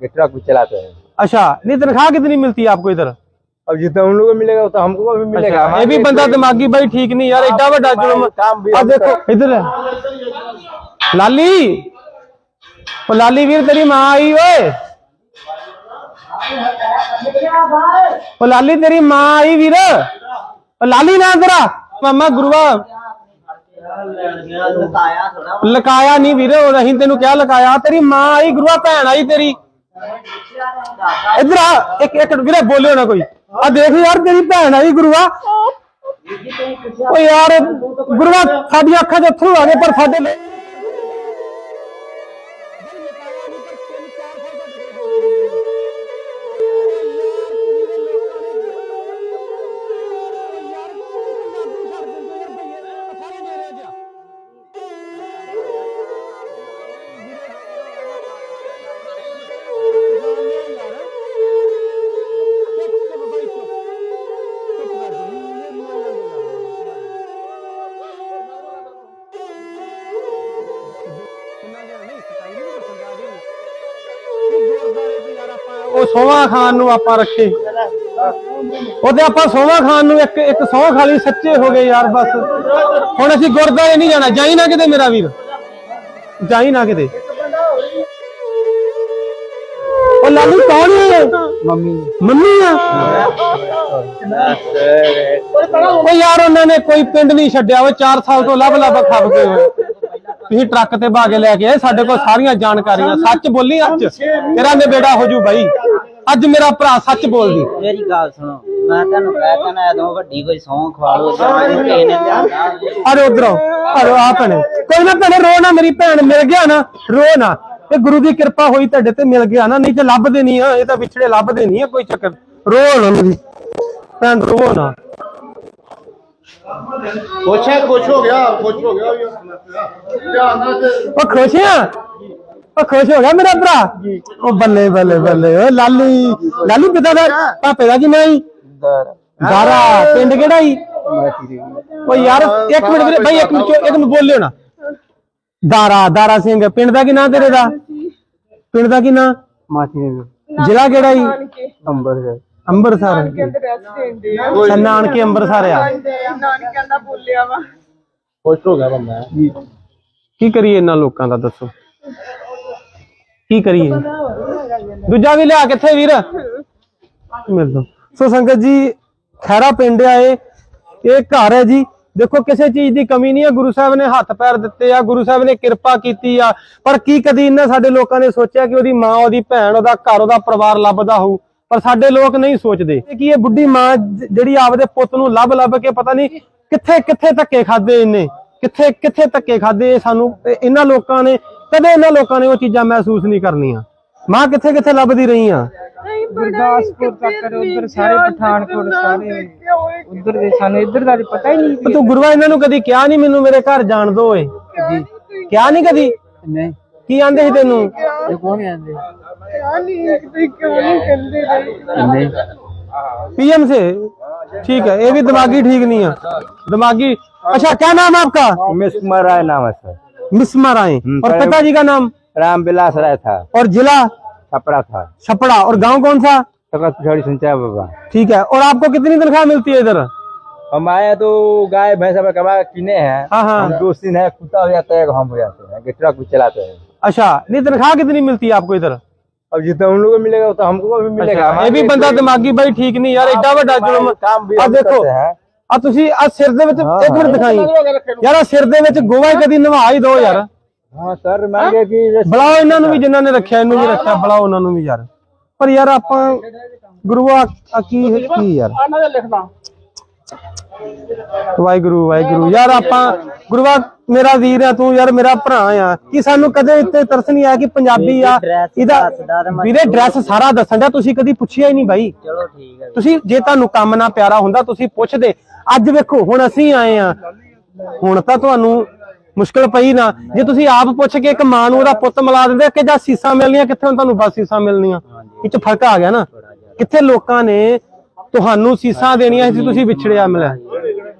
कि ट्रक भी चलाते हैं अच्छा नहीं तनख्वाह कितनी मिलती है आपको इधर अब जितना उन लोगों को मिलेगा उतना हमको भी मिलेगा अच्छा, ये भी बंदा दिमागी भाई ठीक नहीं यार एडा बड़ा जुल्म काम भी आ हम देखो इधर लाली ओ लाली वीर तेरी माँ आई ओए ओ लाली तेरी माँ आई वीर ओ लाली ना तेरा मामा गुरुआ ਲਕਾਇਆ ਨਹੀਂ ਵੀਰੇ ਉਹ ਅਸੀਂ ਤੈਨੂੰ ਕਿਹਾ ਲਕਾਇਆ ਤੇਰੀ ਮਾਂ ਆਈ ਗੁਰੂਆ ਭੈਣ ਆਈ ਤੇਰੀ ਇਧਰ ਆ, ਇੱਕ ਇੱਕ ਵੀਰੇ, ਬੋਲਿਓ ਨਾ ਕੋਈ। ਆ ਦੇਖ ਯਾਰ ਤੇਰੀ ਭੈਣ ਆਈ ਗੁਰੂਆ। ਓ ਯਾਰ, ਗੁਰੂਆ, ਸਾਡੀਆਂ ਅੱਖਾਂ 'ਚ ਅੱਥਰੂ ਆ ਗਏ, ਪਰ ਸਾਡੇ ਲਈ ਸੋਵਾ ਖਾਨ ਨੂੰ ਆਪਾਂ ਰੱਖੇ। ਉਹਦੇ ਆਪਾਂ ਸੋਵਾ ਖਾਨ ਨੂੰ ਇੱਕ ਇੱਕ ਸੌ ਖਾਲੀ ਸੱਚੇ ਹੋ ਗਏ ਯਾਰ ਬਸ। ਹੁਣ ਅਸੀਂ ਗੁਰਦਾਰੇ ਨਹੀਂ ਜਾਣਾ। ਜਾਈ ਨਾ ਕਿਤੇ ਮੇਰਾ ਵੀਰ। ਜਾਈ ਨਾ ਕਿਤੇ। ਉਹ ਲਾਲੂ ਕੌਣ ਹੈ? ਮੰਮੀ। ਮੰਮੀ ਆ। ਉਹ ਯਾਰ ਉਹਨਾਂ ਨੇ ਕੋਈ ਪਿੰਡ ਨਹੀਂ ਛੱਡਿਆ। ਉਹ 4 ਸਾਲ ਤੋਂ ਲੱਭ ਲੱਭ ਖੱਪ ਗਏ ਹੋਏ। ਤੁਸੀਂ ਟਰੱਕ ਤੇ ਭਾਗੇ ਲੈ ਕੇ ਆਏ। ਸਾਡੇ ਕੋਲ ਸਾਰੀਆਂ ਜਾਣਕਾਰੀਆਂ। ਸੱਚ ਬੋਲੀ ਅੱਜ। ਤੇਰਾ ਨਿਬੇੜਾ ਹੋ ਜੂ ਬਾਈ। ਅੱਜ ਮੇਰਾ ਭਰਾ ਸੱਚ ਬੋਲਦੀ। ਮੇਰੀ ਗੱਲ ਸੁਣੋ ਮੈਂ ਤੁਹਾਨੂੰ ਕਹਿ ਤਾ ਨਾ ਜਦੋਂ ਵੱਡੀ ਕੋਈ ਸੌਂ ਖਵਾ ਲਓ ਕਿਸੇ ਨੇ ਲਿਆਂਦਾ। ਅਰੇ ਉਧਰੋਂ ਅਰੇ ਆ ਭੈਣੇ ਕੋਈ ਨਾ ਭੈਣੇ ਰੋ ਨਾ ਮੇਰੀ ਭੈਣ ਮਿਲ ਗਿਆ ਨਾ ਰੋ ਨਾ। ਇਹ ਗੁਰੂ ਦੀ ਕਿਰਪਾ ਹੋਈ ਤੁਹਾਡੇ ਤੇ ਮਿਲ ਗਿਆ ਨਾ ਨਹੀਂ ਤੇ ਲੱਭਦੇ ਨਹੀਂ ਆ ਇਹ ਤਾਂ ਵਿਛੜੇ ਲੱਭਦੇ ਨਹੀਂ ਆ ਕੋਈ ਚੱਕਰ। ਰੋ ਨਾ ਮੇਰੀ ਭੈਣ ਰੋ ਨਾ। ਖੁਸ਼ ਹੈ ਖੁਸ਼ ਹੋ ਗਿਆ ਖੁਸ਼ ਹੋ ਗਿਆ। ਧਿਆਨ ਨਾਲ ਤੇ ਉਹ ਖੁਸ਼ ਆ? ਉਹ ਖੁਸ਼ ਹੋ ਗਿਆ ਮੇਰਾ ਭਰਾ? ਜੀ। ਉਹ ਬੱਲੇ ਬੱਲੇ ਬੱਲੇ। ਉਹ ਲਾਲੀ ਲਾਲੀ ਪਿਤਾ ਦਾ ਪਾਪੇ ਦਾ ਕੀ ਨਾਂ ਜੀ ਦਾਰਾ। ਪਿੰਡ ਕਿਹੜਾ ਜੀ ਉਹ ਯਾਰ ਇੱਕ ਮਿੰਟ ਵੀਰੇ ਭਾਈ ਇੱਕ ਮਿੰਟ ਇੱਕ ਮਿੰਟ ਬੋਲਿਓ ਨਾ। ਦਾਰਾ ਦਾਰਾ ਸਿੰਘ ਪਿੰਡ ਦਾ ਕੀ ਨਾਂ ਤੇਰੇ ਦਾ? ਪਿੰਡ ਦਾ ਕੀ ਨਾਂ? ਮਾਤੀ ਜ਼ਿਲ੍ਹਾ ਕਿਹੜਾ ਜੀ ਅੰਬਰਸਰ ਅੰਬਰਸਰ ਕੋਈ ਨਾਨਕੇ ਅੰਬਰਸਰ ਆ। ਨਾਨਕਿਆਂ ਦਾ ਬੋਲਿਆ ਵਾ। ਖੁਸ਼ ਹੋ ਗਿਆ ਬੰਦਾ। ਕੀ ਕਰੀਏ ਇਹਨਾਂ ਲੋਕਾਂ ਦਾ ਦੱਸੋ? ਕੀ ਕਰੀਏ? ਦੂਜਾ ਵੀ ਲਿਆ ਕਿੱਥੇ ਵੀਰ? ਮਿਲ ਦੋ। ਸੋ ਸੰਗਤ ਜੀ ਖੈਰਾ ਪਿੰਡ ਆਏ ਇਹ। ਘਰ ਹੈ ਜੀ। ਦੇਖੋ ਕਿਸੇ ਚੀਜ਼ ਦੀ ਕਮੀ ਨਹੀਂ ਹੈ ਗੁਰੂ ਸਾਹਿਬ ਨੇ ਹੱਥ ਪੈਰ ਦਿੱਤੇ ਆ। ਗੁਰੂ ਸਾਹਿਬ ਨੇ ਕਿਰਪਾ ਕੀਤੀ ਆ। ਪਰ ਕੀ ਕਦੀ ਇਹਨਾਂ ਸਾਡੇ ਲੋਕਾਂ ਨੇ ਸੋਚਿਆ ਕਿ ਉਹਦੀ ਮਾਂ ਉਹਦੀ ਭੈਣ ਉਹਦਾ ਘਰ ਉਹਦਾ ਪਰਿਵਾਰ ਲੱਭਦਾ ਹੋਊ? ਪਰ ਸਾਡੇ ਲੋਕ ਨਹੀਂ ਸੋਚਦੇ। ਕਿ ਇਹ ਬੁੱਢੀ ਮਾਂ ਜਿਹੜੀ ਆਪਦੇ ਪੁੱਤ ਨੂੰ ਲੱਭ ਲੱਭ ਕੇ ਪਤਾ ਨਹੀਂ ਕਿੱਥੇ ਕਿੱਥੇ ਧੱਕੇ ਖਾਦੇ ਇਹਨੇ? ਕਿੱਥੇ ਕਿੱਥੇ ਧੱਕੇ ਖਾਦੇ ਇਹ ਸਾਨੂੰ? ਇਹ- ਇਹਨਾਂ ਲੋਕਾਂ ਨੇ ਕਦੇ ਇਹਨਾਂ ਲੋਕਾਂ ਨੇ ਉਹ ਚੀਜ਼ਾਂ ਮਹਿਸੂਸ ਨਹੀਂ ਕਰਨੀਆਂ। ਮਾਂ ਕਿੱਥੇ ਕਿੱਥੇ ਲੱਭਦੀ ਰਹੀ ਆ ਗੁਰਦਾਸਪੁਰ ਤੱਕ ਉਧਰ ਸਾਰੇ ਪਠਾਨਕੋਟ ਸਾਰੇ ਉਧਰ ਦੇ ਸਾਨੂੰ ਇੱਧਰ ਦਾ ਤਾਂ ਪਤਾ ਹੀ ਨਹੀਂ ਪਰ ਤੂੰ ਗੁਰੂਆ ਇਹਨਾਂ ਨੂੰ ਕਦੀ ਕਿਹਾ ਨਹੀਂ ਮੈਨੂੰ ਮੇਰੇ ਘਰ ਜਾਣ ਦੋ ਓਏ ਜੀ ਕਿਹਾ ਨਹੀਂ ਕਦੀ? ਨਹੀਂ। ਕੀ ਆਂਦੇ ਸੀ ਤੈਨੂੰ? ਇਹ ਕੌਣ ਆਂਦੇ? ਆ ਨਹੀਂ ਕਿਉਂ ਨਹੀਂ ਕਹਿੰਦੇ ਨਹੀਂ। पीएम से? ठीक है ये भी दिमागी ठीक नहीं है। दिमागी अच्छा क्या नाम है आपका? कुमार राय नाम है सर। मिसमा राय हम्म, और पिताजी का नाम? राम बिलास राय था। और जिला? छपरा था। छपड़ा और गाँव कौन सा? सिंचाई बाबा। ठीक है और आपको कितनी तनख्वाह मिलती है इधर? हम आए तो गाय भैंस अब कमा किने हैं। हाँ, हाँ। दो दिन है कुत्ता हो जाता है हम हो जाते हैं ट्रक भी चलाते हैं। अच्छा नहीं तनख्वाह कितनी मिलती है आपको इधर? अब जितना उन लोगों को मिलेगा उतना हमको भी मिलेगा अच्छा, ये भी बंदा दिमागी भाई ठीक नहीं यार एडा ਵੱਡਾ ਜ਼ੁਲਮ काम भी ਆ हम ਦੇਖੋ करते हैं ਆ ਤੁਸੀਂ ਆ ਸਿਰ ਦੇ ਵਿੱਚ ਇੱਕ ਮਿੰਟ ਦਿਖਾਈ ਯਾਰ ਆ ਸਿਰ ਦੇ ਵਿੱਚ ਗੋਵਾ ਹੀ ਕਦੀ ਨਵਾ ਹੀ ਦੋ ਯਾਰ हाँ सर मांगे कि जैसे ਬੁਲਾਓ ਇਹਨਾਂ ਨੂੰ ਵੀ ਜਿਨ੍ਹਾਂ ਨੇ ਰੱਖਿਆ ਇਹਨੂੰ ਵੀ ਰੱਖਿਆ ਬੁਲਾਓ ਉਹਨਾਂ ਨੂੰ ਵੀ ਯਾਰ ਪਰ ਯਾਰ ਆਪਾਂ ਗੁਰੂਆ ਆ ਕੀ ਕੀ ਯਾਰ ਵਾਹਿਗੁਰੂ ਵਾਹਿਗੁਰੂ ਯਾਰ ਆਪਾਂ ਗੁਰੂਆ ਮੇਰਾ ਵੀਰ ਆ ਤੂੰ ਯਾਰ ਮੇਰਾ ਭਰਾ ਆ। ਕੀ ਸਾਨੂੰ ਕਦੇ ਇੱਥੇ ਤਰਸ ਨਹੀਂ ਆਇਆ ਕਿ ਪੰਜਾਬੀ ਆ? ਇਹਦਾ ਵੀਰੇ ਡਰੈਸ ਸਾਰਾ ਦੱਸਣ ਦਾ ਤੁਸੀਂ ਕਦੀ ਪੁੱਛਿਆ ਹੀ ਨਹੀਂ ਬਾਈ। ਚਲੋ ਠੀਕ ਹੈ ਤੁਸੀਂ ਜੇ ਤੁਹਾਨੂੰ ਕੰਮ ਨਾ ਪਿਆਰਾ ਹੁੰਦਾ ਤੁਸੀਂ ਪੁੱਛਦੇ। ਅੱਜ ਵੇਖੋ ਹੁਣ ਅਸੀਂ ਆਏ ਆ। ਹੁਣ ਤਾਂ ਤੁਹਾਨੂੰ ਮੁਸ਼ਕਲ ਪਈ ਨਾ। ਜੇ ਤੁਸੀਂ ਆਪ ਪੁੱਛ ਕੇ ਇੱਕ ਮਾਂ ਨੂੰ ਉਹਦਾ ਪੁੱਤ ਮਿਲਾ ਦਿੰਦੇ ਕਿ ਜਾਂ ਸੀਸਾਂ ਮਿਲਣੀਆਂ ਕਿੱਥੇ ਹੁਣ ਤੁਹਾਨੂੰ ਬਸ ਸੀਸਾਂ ਮਿਲਣੀਆਂ? ਇਹ ਚ ਫ਼ਰਕ ਆ ਗਿਆ ਨਾ। ਕਿੱਥੇ ਲੋਕਾਂ ਨੇ ਤੁਹਾਨੂੰ ਸੀਸਾਂ ਦੇਣੀਆਂ ਸੀ ਤੁਸੀਂ ਵਿਛੜਿਆ ਮਿਲਿਆ।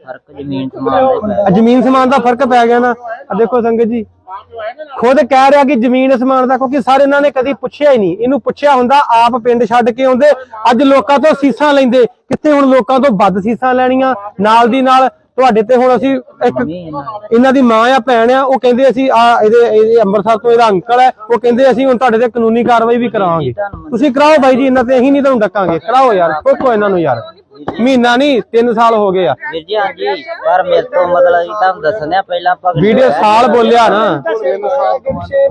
ਫ਼ਰਕ ਜ਼ਮੀਨ ਸਮਾਨ ਦੇ ਪੈ ਆ ਜ਼ਮੀਨ ਸਮਾਨ ਦਾ ਫ਼ਰਕ ਪੈ ਗਿਆ ਨਾ। ਆ ਦੇਖੋ ਸੰਗਤ ਜੀ। ਖੁਦ ਕਹਿ ਰਿਹਾ ਕਿ ਜ਼ਮੀਨ ਅਸਮਾਨ ਦਾ ਕਿਉਂਕਿ ਸਰ ਇਹਨਾਂ ਨੇ ਕਦੀ ਪੁੱਛਿਆ ਹੀ ਨਹੀਂ। ਇਹਨੂੰ ਪੁੱਛਿਆ ਹੁੰਦਾ ਆਪ ਪਿੰਡ ਛੱਡ ਕੇ ਆਉਂਦੇ। ਅੱਜ ਲੋਕਾਂ ਤੋਂ ਸੀਸਾਂ ਲੈਂਦੇ। ਕਿੱਥੇ ਹੁਣ ਲੋਕਾਂ ਤੋਂ ਵੱਧ ਸੀਸਾਂ ਲੈਣੀਆਂ? ਨਾਲ ਦੀ ਨਾਲ ਤੁਹਾਡੇ ਤੇ ਹੁਣ ਅਸੀਂ ਇੱਕ ਇਹਨਾਂ ਦੀ ਮਾਂ ਆ ਭੈਣ ਆ ਉਹ ਕਹਿੰਦੇ ਅਸੀਂ ਆ ਇਹਦੇ ਇਹਦੇ ਅੰਮ੍ਰਿਤਸਰ ਤੋਂ ਇਹਦਾ ਅੰਕਲ ਹੈ। ਉਹ ਕਹਿੰਦੇ ਅਸੀਂ ਹੁਣ ਤੁਹਾਡੇ ਤੇ ਕਾਨੂੰਨੀ ਕਾਰਵਾਈ ਵੀ ਕਰਾਵਾਂਗੇ ਤੁਸੀਂ ਕਰਾਓ ਬਾਈ ਜੀ ਇਹਨਾਂ ਤੇ ਅਸੀਂ ਨਹੀਂ ਤੁਹਾਨੂੰ ਡੱਕਾਂਗੇ। ਕਰਾਓ ਯਾਰ ਕੋਈ ਇਹਨਾਂ ਨੂੰ ਯਾਰ। ਮਹੀਨਾ ਨਹੀਂ 3 ਸਾਲ ਹੋ ਗਏ ਆ। ਵੀਰ ਜੀ ਹਾਂਜੀ। ਪਰ ਮੇਰੇ ਤੋਂ ਮਤਲਬ ਜੀ ਤੁਹਾਨੂੰ ਦੱਸਣਿਆ ਪਹਿਲਾਂ ਪਗੜੀ ਵੀਡੀਓ ਸਾਲ ਬੋਲਿਆ ਨਾ। 6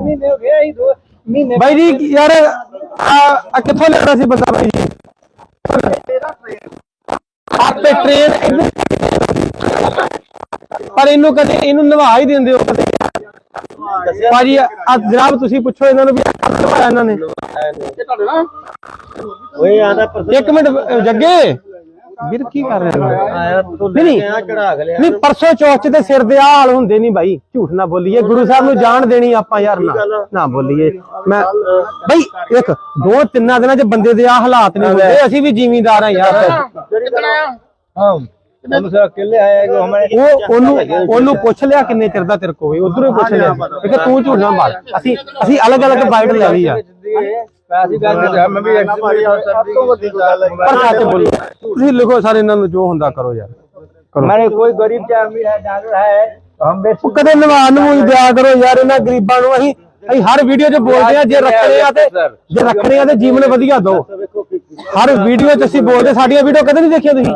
ਮਹੀਨੇ ਹੋ ਗਏ ਅਸੀਂ ਦੋ ਮਹੀਨੇ ਬਾਈ ਜੀ ਯਾਰ ਆ ਕਿੱਥੋਂ ਲੈਣਾ ਸੀ ਬੰਦਾ ਬਾਈ ਜੀ? ਆਪੇ ਟ੍ਰੇਨ ਪਰ ਇਹਨੂੰ ਕਦੇ ਇਹਨੂੰ ਨਵਾ ਹੀ ਦਿੰਦੇ ਹੋ ਕਦੇ। ਭਾਜੀ ਆ ਜਨਾਬ ਤੁਸੀਂ ਪੁੱਛੋ ਇਹਨਾਂ ਨੂੰ ਵੀ ਨਵਾਇਆ ਇਹਨਾਂ ਨੇ। ਓਏ ਆਂਦਾ ਇੱਕ ਮਿੰਟ ਜੱਗੇ। ਵੀਰ ਕੀ ਕਰ ਰਹੇ ਹੋ? ਨਹੀਂ ਨਹੀਂ ਨਹੀਂ ਪਰਸੋ ਚੌਥ ਤੇ ਸਿਰ ਦੇ ਹਾਲ ਹੁੰਦੇ ਨਹੀਂ ਭਾਈ ਝੂਠ ਨਾ ਬੋਲੀਏ ਗੁਰੂ ਸਾਹਿਬ ਨੂੰ ਜਾਣ ਦੇਣੀ ਆਪਾਂ ਯਾਰ ਨਾ ਨਾ ਬੋਲੀਏ। ਮੈਂ ਭਾਈ ਇੱਕ ਦੋ ਤਿੰਨਾਂ ਦਿਨਾਂ 'ਚ ਬੰਦੇ ਦੇ ਆ ਹਾਲਾਤ ਨਹੀਂ ਹੋਏ ਅਸੀਂ ਵੀ ਜ਼ਿਮੀਂਦਾਰ ਆ ਯਾਰ। ਹਾਂ ਉਹਨੂੰ ਪੁੱਛ ਲਿਆ ਕਿੰਨੇ ਚਿਰ ਦਾ ਤੇਰੇ ਕੋਲ ਉਧਰੋਂ ਪੁੱਛ ਲਿਆ। ਕਿ ਤੂੰ ਝੂਠ ਨਾ ਮਾਰ। ਅਸੀਂ ਅਸੀਂ ਅਲੱਗ ਅਲੱਗ ਬਾਈਟ ਲੈ ਲਈ ਆ। ਤੁਸੀਂ ਲਿਖੋ ਸਾਰੇ ਇਹਨਾਂ ਨੂੰ ਜੋ ਹੁੰਦਾ ਕਰੋ ਯਾਰ। ਮੇਰੇ ਕੋਈ ਗਰੀਬ ਤੇ ਅਮੀਰ ਹੈ ਡਾਕਟਰ ਹੈ ਹਮ ਬੇਸੂ ਕਦੇ ਨਿਵਾਨ ਨੂੰ ਦਿਆ ਕਰੋ ਯਾਰ ਇਹਨਾਂ ਗਰੀਬਾਂ ਨੂੰ ਅਸੀਂ ਅਸੀਂ ਹਰ ਵੀਡੀਓ 'ਚ ਬੋਲਦੇ ਆ ਜੇ ਰੱਖਣੇ ਆ ਤੇ ਜੇ ਰੱਖਣੇ ਆ ਤੇ ਜੀਵਨ ਵਧੀਆ ਦੋ। ਹਰ ਵੀਡੀਓ 'ਚ ਅਸੀਂ ਬੋਲਦੇ ਸਾਡੀਆਂ ਵੀਡੀਓ ਕਦੇ ਨਹੀਂ ਦੇਖੀਆਂ ਤੁਸੀਂ?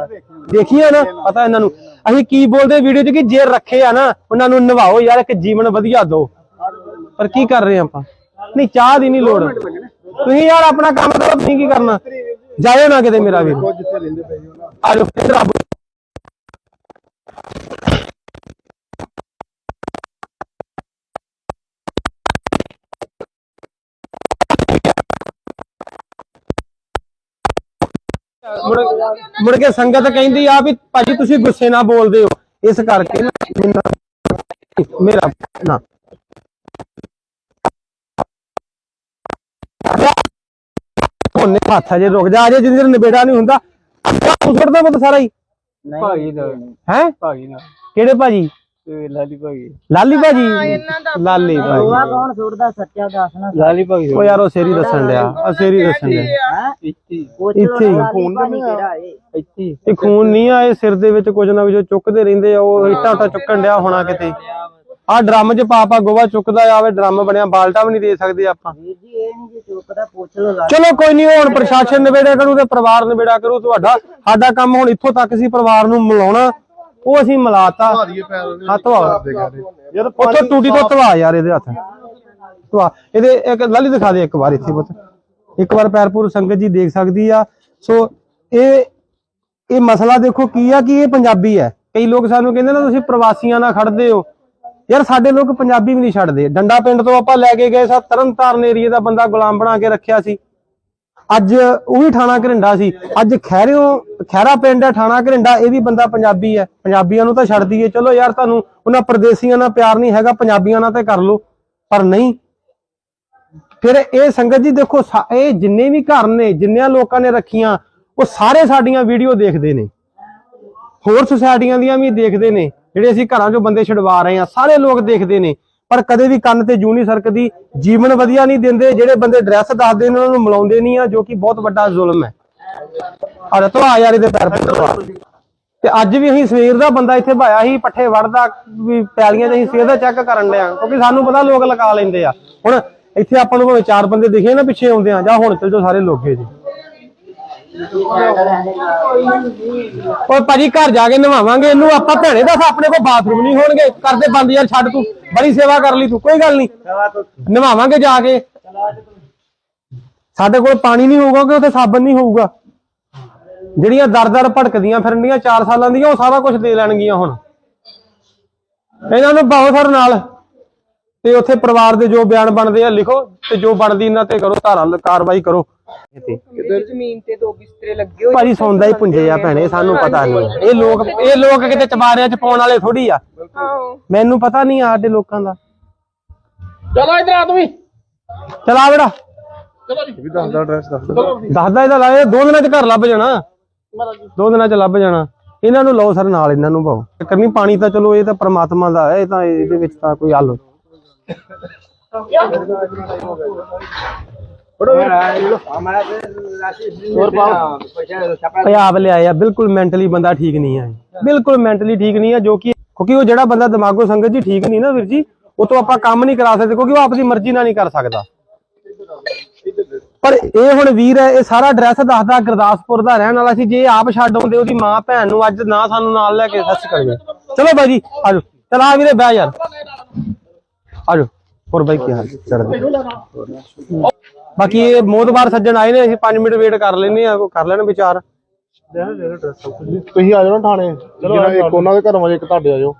ਦੇਖੀਆਂ ਨਾ ਪਤਾ ਇਹਨਾਂ ਨੂੰ। ਅਸੀਂ ਕੀ ਬੋਲਦੇ ਵੀਡੀਓ 'ਚ ਕਿ ਜੇ ਰੱਖੇ ਆ ਨਾ ਉਹਨਾਂ ਨੂੰ ਨਿਭਾਓ ਯਾਰ ਇੱਕ ਜੀਵਨ ਵਧੀਆ ਦੋ। ਪਰ ਕੀ ਕਰ ਰਹੇ ਆਪਾਂ? ਨਹੀਂ ਚਾਹ ਦੀ ਨਹੀਂ ਲੋੜ। ਤੁਸੀਂ ਯਾਰ ਆਪਣਾ ਕੰਮ ਕਰੋ ਤੁਸੀਂ ਕੀ ਕਰਨਾ? ਜਾਇਓ ਨਾ ਕਿਤੇ ਮੇਰਾ ਵੀਰ ਆ ਜਾਓ ਮੁੜ ਕੇ ਸੰਗਤ ਕਹਿੰਦੀ ਆ ਵੀ ਭਾਜੀ ਤੁਸੀਂ ਗੁੱਸੇ ਨਾਲ ਬੋਲਦੇ ਹੋ। ਇਸ ਕਰਕੇ ਨਾ ਮੇਰਾ ਨਾ। ਉਹਨੇ ਹੱਥ ਜੇ ਰੁਕ ਜਾ ਅਜੇ ਜਿੰਨੀ ਦੇਰ ਨਿਬੇੜਾ ਨਹੀਂ ਹੁੰਦਾ ਉਸੜਦਾ ਮਤ ਸਾਰਾ ਹੀ। ਭਾਗੀ ਦਾ ਹੈ? ਭਾਗੀ ਦਾ ਕਿਹੜੇ ਭਾਜੀ? ਲਾਲੀ ਭਾਗੀ। ਲਾਲੀ ਭਾਜੀ? ਲਾਲੀ ਭਾਜੀ ਉਹ ਕੌਣ ਸੁੱਟਦਾ ਸੱਚਾ ਦੱਸ ਨਾ ਲਾਲੀ ਭਾਗੀ ਉਹ ਯਾਰ ਉਹ ਸੇਰੀ ਦੱਸਣ ਡਿਆ। ਆ ਸੇਰੀ ਦੱਸਣ ਡਿਆ। ਇੱਥੇ ਇੱਥੇ ਖੂਨ ਨਹੀਂ ਕਿਹੜਾ ਇੱਥੇ ਇਹ ਖੂਨ ਨਹੀਂ ਆਏ ਸਿਰ ਦੇ ਵਿੱਚ ਕੁਝ ਨਾ ਕੁਝ ਚੁੱਕਦੇ ਰਹਿੰਦੇ ਆ ਉਹ ਇੱਟਾਂ ਉੱਟਾਂ ਚੁੱਕਣ ਡਿਆ ਹੋਣਾ ਕਿਤੇ। ਆ ਡਰਮ 'ਚ ਪਾ ਪਾ ਗੋਵਾ ਚੁੱਕਦਾ ਆਵੇ ਡਰਮ ਬਣਿਆ ਬਾਲਟਾ ਵੀ ਨਹੀਂ ਦੇ ਸਕਦੇ ਆਪਾਂ। ਵੀਰ ਜੀ ਇਹ ਨਹੀਂ ਜੇ ਚੁੱਕਦਾ ਪੁੱਛ ਲੋ ਲਾ ਚਲੋ ਕੋਈ ਨਹੀਂ ਹੁਣ ਪ੍ਰਸ਼ਾਸਨ ਨਿਬੇੜਾ ਕਰੂ ਤੇ ਪਰਿਵਾਰ ਨਿਬੇੜਾ ਕਰੂ ਤੁਹਾਡਾ ਸਾਡਾ ਕੰਮ ਹੁਣ ਇੱਥੋਂ ਤੱਕ ਸੀ ਪਰਿਵਾਰ ਨੂੰ ਮਿਲਾਉਣਾ ਉਹ ਅਸੀਂ ਮਿਲਾਤਾ। ਹੱਥ ਵਾ ਯਾਰ ਉੱਥੋਂ ਟੂਟੀ ਤੋਂ ਧਵਾ ਯਾਰ ਇਹਦੇ ਹੱਥ। ਧਵਾ। ਇਹਦੇ ਇੱਕ ਲਾਲੀ ਦਿਖਾ ਦੇ ਇੱਕ ਵਾਰ ਇੱਥੇ ਪੁੱਤ। ਇੱਕ ਵਾਰ ਪੈਰਪੁਰ ਸੰਗਤ ਜੀ ਦੇਖ ਸਕਦੀ ਆ। ਸੋ ਇਹ ਇਹ ਮਸਲਾ ਦੇਖੋ ਕੀ ਆ ਕਿ ਇਹ ਪੰਜਾਬੀ ਹੈ ਕਈ ਲੋਕ ਸਾਨੂੰ ਕਹਿੰਦੇ ਨਾ ਤੁਸੀਂ ਪ੍ਰਵਾਸੀਆਂ ਨਾਲ ਖੜਦੇ ਹੋ। ਯਾਰ ਸਾਡੇ ਲੋਕ ਪੰਜਾਬੀ ਵੀ ਨਹੀਂ ਛੱਡਦੇ। ਡੰਡਾ ਪਿੰਡ ਤੋਂ ਆਪਾਂ ਲੈ ਕੇ ਗਏ ਸਾ ਤਰਨਤਾਰਨ ਏਰੀਏ ਦਾ ਬੰਦਾ ਗੁਲਾਮ ਬਣਾ ਕੇ ਰੱਖਿਆ ਸੀ। ਅੱਜ ਉਹ ਵੀ ਥਾਣਾ ਘਰਿੰਡਾ ਸੀ। ਅੱਜ ਖੈਰਿਓ, ਖੈਰਾ ਪਿੰਡ ਹੈ ਥਾਣਾ ਘਰਿੰਡਾ, ਇਹ ਵੀ ਬੰਦਾ ਪੰਜਾਬੀ ਹੈ। ਪੰਜਾਬੀਆਂ ਨੂੰ ਤਾਂ ਛੱਡ ਦਈਏ। ਚਲੋ ਯਾਰ ਤੁਹਾਨੂੰ ਉਹਨਾਂ ਪਰਦੇਸੀਆਂ ਨਾਲ ਪਿਆਰ ਨਹੀਂ ਹੈਗਾ, ਪੰਜਾਬੀਆਂ ਨਾਲ ਤਾਂ ਕਰ ਲਓ। ਪਰ ਨਹੀਂ। ਫਿਰ ਇਹ ਸੰਗਤ ਜੀ ਦੇਖੋ, ਸਾ- ਇਹ ਜਿੰਨੇ ਵੀ ਘਰ ਨੇ, ਜਿੰਨਿਆਂ ਲੋਕਾਂ ਨੇ ਰੱਖੀਆਂ, ਉਹ ਸਾਰੇ ਸਾਡੀਆਂ ਵੀਡੀਓ ਦੇਖਦੇ ਨੇ। ਹੋਰ ਸੁਸਾਇਟੀਆਂ ਦੀਆਂ ਵੀ ਦੇਖਦੇ ਨੇ। ਜਿਹੜੇ ਅਸੀਂ ਘਰਾਂ 'ਚੋਂ ਬੰਦੇ ਛਡਵਾ ਰਹੇ ਆ ਸਾਰੇ ਲੋਕ ਦੇਖਦੇ ਨੇ, ਪਰ ਕਦੇ ਵੀ ਕੰਨ ਤੇ ਜੂ ਨਹੀਂ ਸਰਕਦੀ, ਜੀਵਨ ਵਧੀਆ ਨਹੀਂ ਦਿੰਦੇ, ਜਿਹੜੇ ਬੰਦੇ ਡਰੈਸ ਦੱਸਦੇ ਨੇ, ਉਹਨਾਂ ਨੂੰ ਮਿਲਾਉਂਦੇ ਨਹੀਂ ਆ, ਜੋ ਕਿ ਬਹੁਤ ਵੱਡਾ ਜ਼ੁਲਮ ਹੈ। ਅਰੇ ਤੋਂ ਆ ਯਾਰ ਇਹਦੇ ਪੈਰ ਪੱਟਵਾ ਤੇ ਅੱਜ ਵੀ ਅਸੀਂ ਸਵੇਰ ਦਾ ਬੰਦਾ ਇੱਥੇ ਭਾਇਆ ਸੀ, ਪੱਠੇ ਵੜਦਾ ਵੀ ਪੈਲੀਆਂ 'ਚ ਅਸੀਂ ਸਵੇਰ ਦਾ ਚੈੱਕ ਕਰਨ ਲਿਆ ਕਿਉਂਕਿ ਸਾਨੂੰ ਪਤਾ ਲੋਕ ਲਗਾ ਲੈਂਦੇ ਆ। ਹੁਣ ਇੱਥੇ ਆਪਾਂ ਨੂੰ ਭਾਵੇਂ ਚਾਰ ਬੰਦੇ ਦਿਖੇ ਨਾ ਪਿੱਛੇ ਆਉਂਦੇ ਆ, ਜਾਂ ਹੁਣ ਚਲ ਜੋ ਸਾਰੇ ਲੋਕੇ ਜੀ। ਓਏ ਭਾਜੀ ਘਰ ਜਾ ਕੇ ਨਵਾਵਾਂਗੇ ਇਹਨੂੰ ਆਪਾਂ ਭੈਣੇ ਦੱਸ ਆਪਣੇ ਕੋਲ ਬਾਥਰੂਮ ਨਹੀਂ ਹੋਣਗੇ। ਕਰਦੇ ਬੰਦ ਯਾਰ, ਛੱਡ ਤੂੰ। ਬੜੀ ਸੇਵਾ ਕਰ ਲਈ ਤੂੰ, ਕੋਈ ਗੱਲ ਨਹੀਂ। ਨਵਾਵਾਂਗੇ ਜਾ ਕੇ। ਸਾਡੇ ਕੋਲ ਪਾਣੀ ਨਹੀਂ ਹੋਊਗਾ ਕਿ ਉੱਥੇ ਸਾਬਣ ਨਹੀਂ ਹੋਊਗਾ। ਜਿਹੜੀਆਂ ਦਰ-ਦਰ ਭਟਕਦੀਆਂ ਫਿਰਨਗੀਆਂ 4 ਸਾਲਾਂ ਦੀਆਂ, ਉਹ ਸਾਰਾ ਕੁਝ ਦੇ ਲੈਣਗੀਆਂ ਹੁਣ। ਇਹਨਾਂ ਨੂੰ ਪਾਓ ਸਰ ਨਾਲ। ਤੇ ਉੱਥੇ ਪਰਿਵਾਰ ਦੇ ਜੋ ਬਿਆਨ ਬਣਦੇ ਆ, ਲਿਖੋ ਤੇ ਜੋ ਬਣਦੀ ਇਹਨਾਂ ਤੇ ਕਰੋ, ਧਾਰਾ ਕਾਰਵਾਈ ਕਰੋ। ਜ਼ਮੀਨ ਤੇ ਦੋ ਬਿਸਤਰੇ ਲੱਗੇ ਹੋਏ ਭਾਜੀ ਸੌਂਦਾ ਹੀ ਪੁੰਜੇ ਆ ਭੈਣੇ ਸਾਨੂੰ ਪਤਾ ਨਹੀਂ। ਇਹ ਲੋਕ ਇਹ ਲੋਕ ਕਿਤੇ ਚਬਾਰਿਆਂ ਚ ਪਾਉਣ ਵਾਲੇ ਥੋੜੀ ਆ। ਆਹੋ। ਮੈਨੂੰ ਪਤਾ ਨਹੀਂ ਆ ਸਾਡੇ ਲੋਕਾਂ ਦਾ। ਚਲੋ ਇਧਰ ਆ ਤੂੰ ਵੀ। ਚਲਾ ਬੇੜਾ ਵੀ ਦੱਸਦਾ ਐਡਰੈਸ ਦੱਸ ਦੱਸਦਾ ਇਹਦਾ ਲਾਏ ਦੋ ਦਿਨਾਂ ਚ ਘਰ ਲੱਭ ਜਾਣਾ। ਦੋ ਦਿਨਾਂ ਚ ਲੱਭ ਜਾਣਾ। ਇਹਨਾਂ ਨੂੰ ਲਓ ਸਰ ਨਾਲ ਇਹਨਾਂ ਨੂੰ ਪਾਓ। ਕਰਨੀ ਪਾਣੀ ਤਾਂ ਚਲੋ ਇਹ ਤਾਂ ਪ੍ਰਮਾਤਮਾ ਦਾ ਹੈ ਇਹ ਤਾਂ ਇਹਦੇ ਵਿੱਚ ਤਾਂ ਕੋਈ ਹੱਲ। ਪੰਜਾਬ ਲਿਆਏ ਆ ਬਿਲਕੁਲ ਮੈਂਟਲੀ ਬੰਦਾ ਠੀਕ ਨਹੀਂ ਹੈ ਬਿਲਕੁਲ ਮੈਂਟਲੀ ਠੀਕ ਨਹੀਂ ਹੈ ਜੋ ਕਿ ਕਿਉਂਕਿ ਉਹ ਜਿਹੜਾ ਬੰਦਾ ਦਿਮਾਗੋ ਸੰਗਤ ਜੀ ਠੀਕ ਨਹੀਂ ਨਾ ਵੀਰ ਜੀ ਉਹ ਤੋਂ ਆਪਾਂ ਕੰਮ ਨਹੀਂ ਕਰਾ ਸਕਦੇ ਕਿਉਂਕਿ ਉਹ ਆਪਣੀ ਮਰਜ਼ੀ ਨਾਲ ਨਹੀਂ ਕਰ ਸਕਦਾ। ਪਰ ਇਹ ਹੁਣ ਵੀਰ ਹੈ ਇਹ ਸਾਰਾ ਐਡਰੈਸ ਦੱਸਦਾ ਗੁਰਦਾਸਪੁਰ ਦਾ ਰਹਿਣ ਵਾਲਾ ਸੀ ਜੇ ਆਪ ਛੱਡ ਆਉਂਦੇ ਉਹਦੀ ਮਾਂ ਭੈਣ ਨੂੰ ਅੱਜ ਨਾ ਸਾਨੂੰ ਨਾਲ ਲੈ ਕੇ ਸੱਚ ਕਰੀਏ ਚਲੋ ਬਾਈ ਜੀ ਆਜੋ ਚਲ ਆ ਵੀਰੇ ਬਹਿ ਯਾਰ। ਆਜੋ ਹੋਰ ਬਾਈ ਕੀ ਹਾਲ ਚੜ੍ਹਦੇ ਬਾਕੀ ਇਹ ਮੋਦਬਾਰ ਸੱਜਣ ਆਏ ਨੇ ਅਸੀਂ 5 ਮਿੰਟ ਵੇਟ ਕਰ ਲੈਨੇ ਆ ਕਰ ਲੈਣ ਵਿਚਾਰ। ਤੁਸੀਂ ਆ ਜਾਓ ਨਾ ਥਾਣੇ। ਚਲੋ ਇੱਕ ਉਹਨਾਂ ਦੇ ਘਰੋਂ ਇੱਕ ਤੁਹਾਡੇ ਆ ਜਾਓ।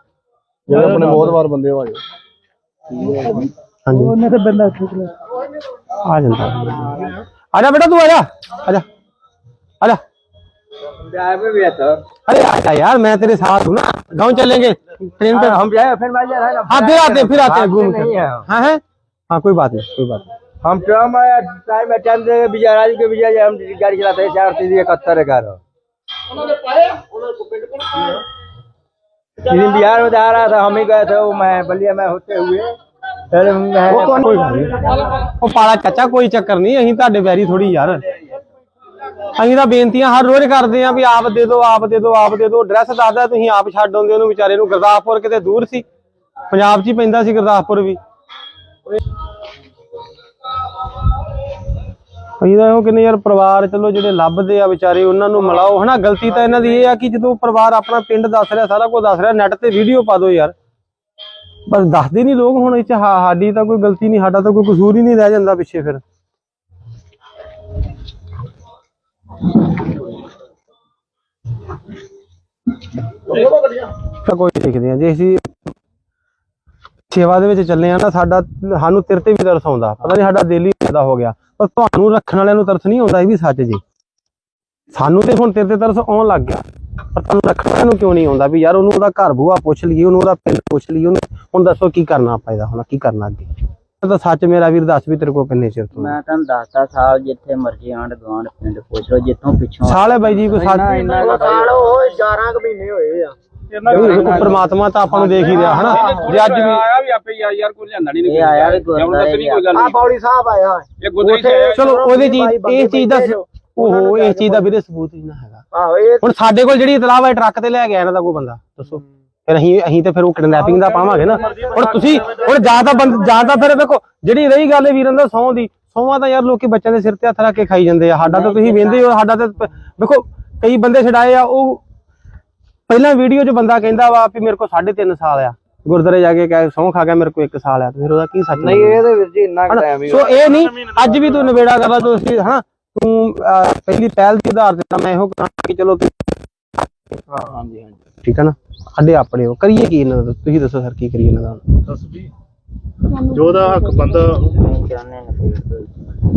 ਜਿਹੜੇ ਆਪਣੇ ਮੋਹਦਵਾਰ ਬੰਦੇ ਆ ਜਾਓ। ਹਾਂਜੀ। ਉਹਨੇ ਤੇ ਬੰਦਾ ਆ ਜਾਂਦਾ। ਆ ਜਾ ਬੇਟਾ ਤੂੰ ਆ ਜਾ। ਆ ਜਾ। ਆ जा तो। अरे आजा यार मैं तेरे साथ हूँ ना। गाँव चलेंगे। ट्रेन पे। हाँ, हम जाए फिर हाँ। फिर आते फिर आते हैं घूम हाँ। है हाँ? कोई बात नहीं कोई बात नहीं। हम ट्रम टाइम टाइम देंगे विजय राजू के विजय हम गाड़ी चलाते हैं चार तीन इकहत्तर ग्यारह बिहार में तो जा रहा था हम ही गए थे वो मैं बलिया में होते हुए। वो, कौन वो पारा चाचा कोई चक्कर नहीं यही ताडे तो बैरी थोड़ी यार। ਅਸੀਂ ਤਾਂ ਬੇਨਤੀਆਂ ਹਰ ਰੋਜ਼ ਕਰਦੇ ਆਂ ਵੀ ਆਪ ਦੇ ਦਿਓ, ਆਪ ਦੇ ਦਿਓ, ਆਪ ਦੇ ਦਿਓ। ਐਡਰੈਸ ਦੱਸਦਾ, ਤੁਸੀਂ ਆਪ ਛੱਡ ਆਉਂਦੇ ਉਹਨੂੰ ਵਿਚਾਰੇ ਨੂੰ ਗੁਰਦਾਸਪੁਰ ਕਿਤੇ ਦੂਰ ਸੀ। ਪੰਜਾਬ 'ਚ ਹੀ ਪੈਂਦਾ ਸੀ ਗੁਰਦਾਸਪੁਰ ਵੀ। ਅਸੀਂ ਤਾਂ ਕਿੰਨੇ ਯਾਰ ਪਰਿਵਾਰ ਚਲੋ ਜਿਹੜੇ ਲੱਭਦੇ ਆ ਵਿਚਾਰੇ, ਉਹਨਾਂ ਨੂੰ ਮਿਲਾਓ। ਹਨਾ, ਗਲਤੀ ਤਾਂ ਇਹਨਾਂ ਦੀ ਇਹ ਆ ਕਿ ਜਦੋਂ ਪਰਿਵਾਰ ਆਪਣਾ ਪਿੰਡ ਦੱਸ ਰਿਹਾ, ਸਾਰਾ ਕੁਝ ਦੱਸ ਰਿਹਾ ਨੈਟ ਤੇ ਵੀਡੀਓ ਪਾ ਦਿਓ ਯਾਰ। ਬਸ ਦੱਸਦੇ ਨਹੀਂ ਲੋਕ ਹੁਣ, ਇਹ ਚ ਸਾਡੀ ਤਾਂ ਕੋਈ ਗਲਤੀ ਨਹੀਂ, ਸਾਡਾ ਤਾਂ ਕੋਈ ਕਸੂਰ ਹੀ ਨਹੀਂ ਰਹਿ ਜਾਂਦਾ ਪਿੱਛੇ ਫਿਰ। ਤਾਂ ਕੋਈ ਦੇਖਦੇ ਆ ਜੇ, ਅਸੀਂ ਸੇਵਾ ਦੇ ਵਿੱਚ ਚੱਲੇ ਆ ਨਾ, ਸਾਡਾ ਸਾਨੂੰ ਤੇਰੇ ਤੇ ਵੀ ਤਰਸ ਆਉਂਦਾ। ਪਤਾ ਨਹੀਂ ਸਾਡਾ ਦਿਲ ਹੀ ਪੈਦਾ ਹੋ ਗਿਆ, ਪਰ ਤੁਹਾਨੂੰ ਰੱਖਣ ਵਾਲਿਆਂ ਨੂੰ ਤਰਸ ਨਹੀਂ ਆਉਂਦਾ, ਇਹ ਵੀ ਸੱਚ ਜੀ। ਸਾਨੂੰ ਤੇ ਹੁਣ ਤੇਰੇ ਤੇ ਤਰਸ ਆਉਣ ਲੱਗ ਗਿਆ, ਪਰ ਤੁਹਾਨੂੰ ਰੱਖਣ ਵਾਲਿਆਂ ਨੂੰ ਕਿਉਂ ਨਹੀਂ ਆਉਂਦਾ ਵੀ ਯਾਰ ਉਹਨੂੰ ਉਹਦਾ ਘਰ ਬੂਆ ਪੁੱਛ ਲਈਏ, ਉਹਨੂੰ ਉਹਦਾ ਪਿੰਡ ਪੁੱਛ ਲਈਏ, ਉਹਨੂੰ ਹੁਣ ਦੱਸੋ ਕੀ ਕਰਨਾ ਆਪਾਂ ਇਹਦਾ, ਹੁਣ ਕੀ ਕਰਨਾ ਅੱਗੇ? ਤਾਂ ਸੱਚ ਮੇਰਾ ਵੀਰ ਦੱਸ ਵੀ ਤੇਰੇ ਕੋਲ ਕਿੰਨੇ ਚਿਰ ਤੋਂ ਮੈਂ ਤੁਹਾਨੂੰ ਦੱਸਦਾ ਸਾਲ ਜਿੱਥੇ ਮਰਜ਼ੀ ਆਂਢ ਗੁਆਂਢ ਪਿੰਡ ਪੁੱਛ ਲਓ ਜਿੱਥੋਂ ਪਿੱਛੋਂ ਸਾਲ ਹੈ ਬਾਈ ਜੀ ਕੋਈ ਸੱਚ ਇੰਨਾ ਕੁ ਸਾਲ ਉਹ 11 ਕੁ ਮਹੀਨੇ ਹੋਏ ਆ। ਉਹ ਪ੍ਰਮਾਤਮਾ ਤਾਂ ਆਪਾਂ ਨੂੰ ਦੇਖ ਹੀ ਰਿਹਾ ਹਨਾ? ਜੇ ਅੱਜ ਵੀ ਆਇਆ ਵੀ ਆਪੇ ਯਾਰ ਯਾਰ ਕੋਈ ਲਿਆਂਦਾ ਨਹੀਂ ਇਹ ਆਇਆ ਵੀ ਗੁਰਦਾਰੇ ਨਹੀਂ ਕੋਈ ਗੱਲ ਆ ਬੌੜੀ ਸਾਹਿਬ ਆਇਆ ਇਹ ਗੁਰਦਾਰੇ ਚਲੋ ਉਹਦੇ ਚੀਜ਼ ਇਹ ਚੀਜ਼ ਦਾ ਓਹੋ ਇਹ ਚੀਜ਼ ਦਾ ਵੀਰੇ ਸਬੂਤ ਹੀ ਨਾ ਹੈਗਾ। ਆਹੋ ਇਹ ਹੁਣ ਸਾਡੇ ਕੋਲ ਜਿਹੜੀ ਇਤਲਾਹ ਹੈ ਟਰੱਕ ਤੇ ਲੈ ਕੇ ਆਇਆ ਇਹਨਾਂ ਦਾ ਕੋਈ ਬੰਦਾ। ਦੱਸੋ। ਫਿਰ ਅਸੀਂ ਅਸੀਂ ਤੇ ਫਿਰ ਉਹ ਕਿਡਨੈਪਿੰਗ ਦਾ ਪਾਵਾਂਗੇ ਨਾ। ਹੁਣ ਤੁਸੀਂ ਹੁਣ ਜਾਂ ਤਾਂ ਬੰਦ ਜਾਂ ਤਾਂ ਫਿਰ ਵੇਖੋ ਜਿਹੜੀ ਰਹੀ ਗੱਲ ਹੈ ਵੀਰਾਂ ਦਾ ਸੌਂ ਦੀ। ਸੌਂਹਾਂ ਤਾਂ ਯਾਰ ਲੋਕੀ ਬੱਚਿਆਂ ਦੇ ਸਿਰ ਤੇ ਹੱਥ ਰੱਖ ਕੇ ਖਾਈ ਜਾਂਦੇ ਆ। ਸਾਡਾ ਤਾਂ ਤੁਸੀਂ ਵੇਂਦੇ ਹੋ ਸਾਡਾ ਤਾਂ ਵੇਖੋ ਕਈ ਬੰਦੇ ਛਡਾਏ ਆ ਉਹ ਪਹਿਲਾਂ ਵੀਡੀਓ 'ਚ ਬੰਦਾ ਕਹਿੰਦਾ ਵਾ ਵੀ ਮੇਰੇ ਕੋਲ 3.5 ਸਾਲ ਆ। ਗੁਰਦਾਰੇ ਜਾ ਕੇ ਕਹੇ ਸੌਂ ਖਾ ਗਿਆ ਮੇਰੇ ਕੋਲ 1 ਸਾਲ ਆ। ਤੇ ਫਿਰ ਉਹਦਾ ਕੀ ਸੱਚ ਨਹੀਂ ਇਹਦੇ ਵਿੱਚ ਜੀ ਇੰਨਾ ਹਨਾ? ਸੋ ਇਹ ਨਹੀਂ ਅੱਜ ਵੀ ਤੂੰ ਨਵੇੜਾ ਕਰਦਾ ਤੂੰ ਅਸੀਂ ਹਨਾ? ਤੂੰ ਪਹਿਲੀ ਪਹਿਲ ਦੇ ਆਧਾਰ ਤੇ ਤਾਂ ਮੈਂ ਇਹੋ ਕਹਾਂ ਕਿ ਚਲੋ ਤੂੰ ਹਾਂਜੀ ਹਾਂਜੀ। ਠੀਕ ਹੈ ਨਾ? ਸਾਡੇ ਆਪਣੇ ਹੋ ਕਰੀਏ ਕੀ ਇਹਨਾਂ ਦਾ? ਤੁਸੀਂ ਦੱਸੋ ਸਰ ਕੀ ਕਰੀਏ ਇਹਨਾਂ ਦਾ ਜੋ ਦਾ ਹੱਕ ਬੰਦਾ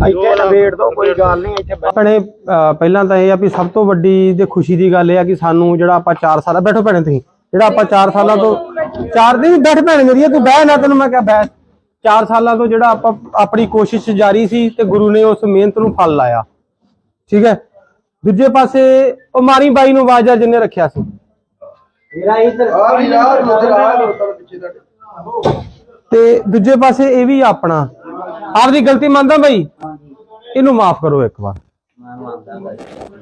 ਇੱਥੇ ਨਵੇੜ ਦੋ ਕੋਈ ਗੱਲ ਨਹੀਂ ਇੱਥੇ ਭੈਣੇ ਅਹ, ਪਹਿਲਾਂ ਤਾਂ ਇਹ ਆ ਵੀ ਸਭ ਤੋਂ ਵੱਡੀ ਤੇ ਖੁਸ਼ੀ ਦੀ ਗੱਲ ਇਹ ਆ ਕਿ ਸਾਨੂੰ ਜਿਹੜਾ ਆਪਾਂ 4 ਸਾਲਾਂ ਬੈਠੋ ਭੈਣੇ ਤੁਸੀਂ। ਜਿਹੜਾ ਆਪਾਂ 4 ਸਾਲਾਂ ਤੋਂ 4 ਦਿਨ ਬੈਠ ਭੈਣ ਮੇਰੀ ਤੂੰ ਬਹਿ ਨਾ ਤੈਨੂੰ ਮੈਂ ਕਿਹਾ ਬਹਿ। 4 ਸਾਲਾਂ ਤੋਂ ਜਿਹੜਾ ਆਪਾਂ ਆਪਣੀ ਕੋਸ਼ਿਸ਼ ਜਾਰੀ ਸੀ ਤੇ ਗੁਰੂ ਨੇ ਉਸ ਮਿਹਨਤ ਨੂੰ ਫਲ ਲਾਇਆ। ਠੀਕ ਹੈ? ਦੂਜੇ ਪਾਸੇ ਉਹ ਮਾਰੀ ਬਾਈ ਨੂੰ ਆਵਾਜ਼ਾ ਜਿੰਨੇ ਰੱਖਿਆ ਸੀ। ਮੇਰਾ ਇੱਧਰ ਆ ਵੀ ਯਾਰ ਉਧਰ ਆ ਉਧਰ ਪਿੱਛੇ ਦਾ ਤੇ ਦੂਜੇ ਪਾਸੇ ਇਹ ਵੀ ਆਪਣਾ। ਆਪਦੀ ਗਲਤੀ ਮੰਨਦਾ ਬਾਈ? ਇਹਨੂੰ ਮਾਫ ਕਰੋ ਇੱਕ ਵਾਰ। ਮੈਂ ਮੰਨਦਾ ਬਾਈ।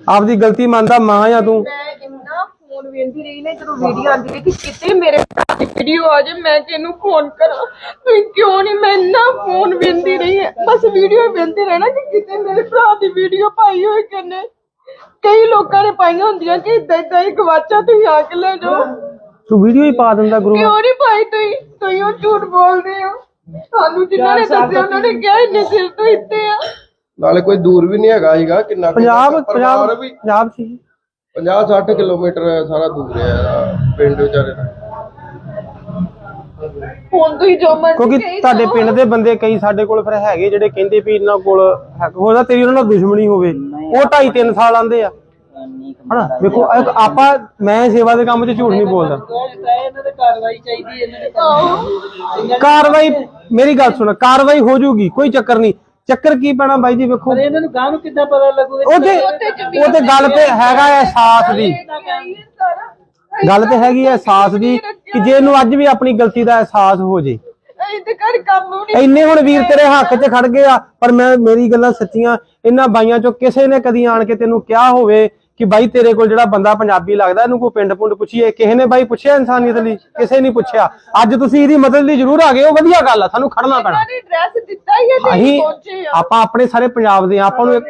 ਆਪਦੀ ਗਲਤੀ ਮੰਨਦਾ ਮਾਂ ਆ ਤੂੰ? ਮੈਂ ਇੰਨਾ ਫੋਨ ਵੇਂਦੀ ਰਹੀ ਨਾ ਜਦੋਂ ਵੀਡੀਓ ਆਉਂਦੀ ਰਹੀ ਕਿ ਕਿਤੇ ਮੇਰੇ ਭਰਾ ਦੀ ਵੀਡੀਓ ਆ ਜਾਏ ਮੈਂ ਕਿਹਨੂੰ ਫੋਨ ਕਰਾਂ ਤੁਸੀਂ ਕਿਉਂ ਨਹੀਂ ਮੈਂ ਇੰਨਾ ਫੋਨ ਵੇਂਦੀ ਰਹੀ ਹਾਂ। ਬਸ ਵੀਡੀਓ ਵੇਂਦੀ ਰਹਿਣਾ ਕਿ ਕਿਤੇ ਮੇਰੇ ਭਰਾ ਦੀ ਵੀਡੀਓ ਪਾਈ ਹੋਈ ਕਿਨੇ ਕਈ ਲੋਕਾਂ ਨੇ ਪਾਈਆਂ ਹੁੰਦੀਆਂ ਕਿ ਇਦਾਂ ਇਦਾਂ ਹੀ ਗਵਾਚਾ ਤੁਸੀਂ ਆ ਕੇ ਲੈ ਜਾਓ। ਤੂੰ ਵੀਡੀਓ ਹੀ ਪਾ ਦਿੰਦਾ ਗੁਰੂ। ਕਿਉਂ ਨਹੀਂ ਪਾਈ ਤੁਸੀਂ? ਤੁਸੀਂ ਉਹ ਝੂਠ ਬੋਲਦੇ ਹੋ। ਸਾਨੂੰ ਜਿਨ੍ਹਾਂ ਨੇ ਦੱਸਿਆ ਉਹਨਾਂ ਨੇ ਕਿਹਾ ਇੰਨੇ ਸਿਰ ਤੋਂ ਇੱਥੇ ਆ। ਨਾਲੇ ਕੋਈ ਦੂਰ ਵੀ ਨਹੀਂ ਹੈਗਾ ਸੀਗਾ ਕਿੰਨਾ ਕੁ ਪੰਜਾਬ ਪਰਿਵਾਰ ਪੰਜਾਬ ਵੀ ਪੰਜਾਬ ਸੀ। 50 60 ਕਿਲੋਮੀਟਰ ਸਾਰਾ ਦੂਰ ਹੈ ਪਿੰਡ ਵਿਚਾਰੇ ਦਾ। ਹੁਣ ਤੁਸੀਂ ਜੋ ਮਰਜ਼ੀ ਕਿਉਂਕਿ ਕਹੀ ਤੁਹਾਡੇ ਜਾਓ। ਪਿੰਡ ਦੇ ਬੰਦੇ ਕਈ ਸਾਡੇ ਕੋਲ ਫਿਰ ਹੈਗੇ ਜਿਹੜੇ ਕਹਿੰਦੇ ਵੀ ਇਹਨਾਂ ਕੋਲ ਹੈ- ਹੋ ਸਕਦਾ ਤੇਰੀ ਉਹਨਾਂ ਨਾਲ ਦੁਸ਼ਮਣੀ ਹੋਵੇ। ਉਹ 2.5 3 ਸਾਲ ਆਂਦੇ ਆ। ਹਨਾ? ਵੇਖੋ ਇਹ ਆਪਾਂ ਮੈਂ ਸੇਵਾ ਦੇ ਕੰਮ 'ਚ ਝੂਠ ਨਹੀਂ ਬੋਲਦਾ। ਇਹਨਾਂ ਤੇ ਕਾਰਵਾਈ ਚਾਹੀਦੀ ਇਹਨਾਂ ਦੇ ਕਾਰਵਾਈ ਮੇਰੀ ਗੱਲ ਸੁਣ ਕਾਰਵਾਈ ਹੋ ਜਾਊਗੀ ਕੋਈ ਚੱਕਰ ਨਹੀਂ। ਚੱਕਰ ਕੀ ਪੈਣਾ ਬਾਈ ਜੀ ਵੇਖੋ। ਇਹਨਾਂ ਨੂੰ ਗਾਂ ਨੂੰ ਕਿੱਦਾਂ ਪਤਾ ਲੱਗੂਗਾ? ਉਹਦੇ ਉਹਦੇ ਗੱਲ ਤੇ ਹੈਗਾ ਅਹਿਸਾਸ ਦੀ। ਗੱਲ ਤੇ ਹੈਗੀ ਅਹਿਸਾਸ ਦੀ ਕਿ ਜੇ ਇਹਨੂੰ ਅੱਜ ਵੀ ਆਪਣੀ ਗਲਤੀ ਦਾ ਅਹਿਸਾਸ ਹੋ ਜੇ। ਇਹ ਤੇ ਘਰ ਕੰਮ ਵੀ ਨਹੀਂ ਇੰਨੇ ਹੁਣ ਵੀਰ ਤੇਰੇ ਹੱਕ 'ਚ ਖੜ ਗਏ ਆ ਪਰ ਮੈਂ ਮੇਰੀ ਗੱਲਾਂ ਸੱਚੀਆਂ ਇਹਨਾਂ ਬਾਈਆਂ 'ਚੋਂ ਕਿਸੇ ਨੇ ਕਦੀ ਆਣ ਕੇ ਤੈਨੂੰ ਕਿਹਾ ਹੋਵੇ ਕਿ ਬਾਈ ਤੇਰੇ ਕੋਲ ਜਿਹੜਾ ਬੰਦਾ ਪੰਜਾਬੀ ਲੱਗਦਾ ਇਹਨੂੰ ਕੋਈ ਪਿੰਡ ਪੁੰਡ ਪੁੱਛੀਏ ਕਿਸੇ ਨੇ ਬਾਈ ਪੁੱਛਿਆ ਇਨਸਾਨੀਅਤ ਲਈ? ਕਿਸੇ ਨਹੀਂ ਪੁੱਛਿਆ। ਅੱਜ ਤੁਸੀਂ ਇਹਦੀ ਮਦਦ ਲਈ ਜ਼ਰੂਰ ਆ ਗਏ ਹੋ ਵਧੀਆ ਗੱਲ ਆ ਸਾਨੂੰ ਖੜਨਾ ਪੈਣਾ। ਐਡਰੈਸ ਦਿੱਤਾ ਹੀ ਹੈ ਅਸੀਂ ਅਸੀਂ ਪਹੁੰਚੇ ਆ ਆਪਾਂ ਆਪਣੇ ਸਾਰੇ ਪੰਜਾਬ ਦੇ ਆਪਾਂ ਨੂੰ ਇੱਕ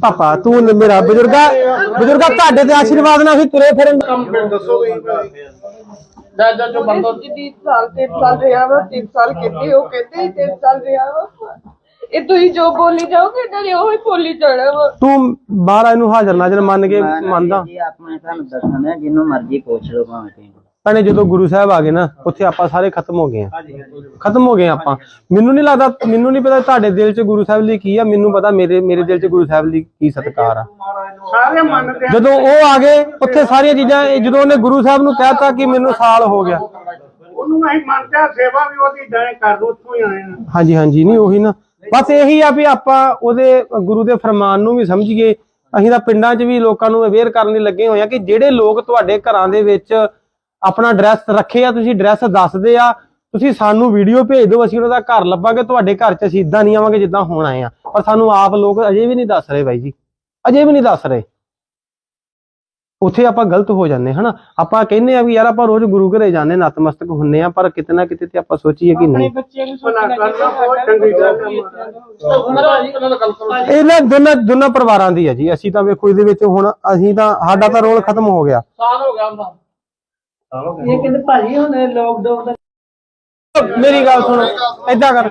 ਪਾਪਾ ਤੂੰ ਮੇਰਾ ਬਜ਼ੁਰਗਾ ਬਜ਼ੁਰਗਾ ਤੁਹਾਡੇ ਤੇ ਆਸ਼ੀਰਵਾਦ ਨਾਲ ਅਸੀਂ ਤੁਰੇ ਫਿਰਨ ਦੱਸੋ ਜਾ ਬੰਦਾ ਜੀ ਸਾਲ ਤੇ ਸਾਲ ਰਿਹਾ ਵਾ ਤਿੰਨ ਸਾਲ ਕਹਿੰਦੇ ਉਹ ਕਹਿੰਦੇ ਤਿੰਨ ਸਾਲ ਰਿਹਾ ਵਾ। ਇਹ ਤੁਸੀਂ ਜੋ ਬੋਲੀ ਜਾਓਗੇ ਇਹਨਾਂ ਨੇ ਉਹੀ ਬੋਲੀ ਜਾਣਾ ਵਾ। ਤੂੰ ਬਾਹਰ ਆ ਇਹਨੂੰ ਹਾਜ਼ਰ ਨਾਜ਼ਰ ਮੰਨ ਕੇ ਮੈਂ ਨਾ ਮੰਨਦਾ। ਜੀ ਆਪਣੇ ਤੁਹਾਨੂੰ ਦੱਸਣਾ ਜਿੰਨੂੰ ਮਰਜ਼ੀ ਪੁੱਛ ਲਓ ਭਾਵੇਂ ਤੁਸੀਂ ਭੈਣੇ ਜਦੋਂ ਗੁਰੂ ਸਾਹਿਬ ਆ ਗਏ ਨਾ ਉੱਥੇ ਆਪਾਂ ਸਾਰੇ ਖਤਮ ਹੋ ਗਏ ਆ ਖਤਮ ਹੋ ਗਏ ਆਪਾਂ। ਮੈਨੂੰ ਨਹੀਂ ਲੱਗਦਾ ਮੈਨੂੰ ਨਹੀਂ ਪਤਾ ਤੁਹਾਡੇ ਦਿਲ 'ਚ ਗੁਰੂ ਸਾਹਿਬ ਲਈ ਕੀ ਆ ਮੈਨੂੰ ਪਤਾ ਮੇਰੇ ਮੇਰੇ ਦਿਲ 'ਚ ਗੁਰੂ ਸਾਹਿਬ ਲਈ ਕੀ ਸਤਿਕਾਰ ਆ। ਸਾਰੇ ਮੰਨਦੇ ਆ। ਜਦੋਂ ਉਹ ਆ ਗਏ ਉੱਥੇ ਸਾਰੀਆਂ ਚੀਜ਼ਾਂ ਇਹ ਜਦੋਂ ਉਹਨੇ ਗੁਰੂ ਸਾਹਿਬ ਨੂੰ ਕਹਿਤਾ ਕਿ ਮੈਨੂੰ ਸਾਲ ਹੋ ਗਿਆ। ਉਹਨੂੰ ਅਸੀਂ ਮੰਨਦੇ ਆ ਸੇਵਾ ਵੀ ਉਹਦੀ ਡਾਇ ਕਰ ਉੱਥੋਂ ਹੀ ਆਏ ਆ। ਹਾਂਜੀ ਹਾਂਜੀ ਨਹੀਂ ਉਹੀ ਨਾ। ਬਸ ਇਹੀ ਆ ਵੀ ਆਪਾਂ ਉਹਦੇ ਗੁਰੂ ਦੇ ਫਰਮਾਨ ਨੂੰ ਵੀ ਸਮਝੀਏ। ਅਸੀਂ ਤਾਂ ਪਿੰਡਾਂ 'ਚ ਵੀ ਲੋਕਾਂ ਨੂੰ ਅਵੇਅਰ ਕਰਨ ਲਈ ਲੱਗੇ ਹੋਏ ਆ ਕਿ ਜਿਹੜੇ ਲੋਕ ਤੁਹਾਡੇ ਘਰਾਂ ਦੇ ਵਿੱਚ ਆਪਣਾ ਐਡਰੈਸ ਰੱਖੇ ਆ, ਤੁਸੀਂ ਐਡਰੈਸ ਦੱਸਦੇ ਆ, ਤੁਸੀਂ ਸਾਨੂੰ ਵੀਡੀਓ ਭੇਜ ਦਿਓ, ਅਸੀਂ ਉਹਨਾਂ ਦਾ ਘਰ ਲੱਭਾਂਗੇ, ਤੁਹਾਡੇ ਘਰ 'ਚ ਅਸੀਂ ਇਦਾਂ ਨਹੀਂ ਆਵਾਂਗੇ ਜਿੱਦਾਂ ਹੁਣ ਆਏ ਆ। ਪਰ ਸਾਨੂੰ ਆਪ ਲੋਕ ਅਜੇ ਵੀ ਨਹੀਂ ਦੱਸ ਰਹੇ ਬਾਈ ਜੀ। ਅਜੇ ਵੀ ਨਹੀਂ ਦੱਸ ਰਹੇ। ਉੱਥੇ ਆਪਾਂ ਗਲਤ ਹੋ ਜਾਂਦੇ ਹਨਾ? ਆਪਾਂ ਕਹਿੰਦੇ ਆ ਵੀ ਯਾਰ ਆਪਾਂ ਰੋਜ਼ ਗੁਰੂ ਘਰੇ ਜਾਂਦੇ ਨਤਮਸਤਕ ਹੁੰਨੇ ਆ ਪਰ ਕਿਤੇ ਨਾ ਕਿਤੇ ਤੇ ਆਪਾਂ ਸੋਚੀਏ ਕਿ ਨਹੀਂ। ਬੱਚਿਆਂ ਨੂੰ ਭਲਾ ਕਰਨਾ ਬਹੁਤ ਚੰਗੀ ਗੱਲ ਆ ਇਹਨਾਂ ਦੋਨਾਂ ਦੋਨਾਂ ਪਰਿਵਾਰਾਂ ਦੀ ਹੈ ਜੀ। ਅਸੀਂ ਤਾਂ ਵੇਖੋ ਇਹਦੇ ਵਿੱਚ ਹੁਣ ਅਸੀਂ ਤਾਂ ਸਾਡਾ ਤਾਂ ਰੋਲ ਖਤਮ ਹੋ ਗਿਆ। ਸਾਲ ਹੋ ਗਿਆ ਹੁੰਦਾ ਇਹ ਕਹਿੰਦੇ ਭਾਜੀ ਹੁਣ ਲੋਕਡਾਊਨ ਦਾ ਮੇਰੀ ਗੱਲ ਸੁਣੋ ਏਦਾਂ ਕਰ।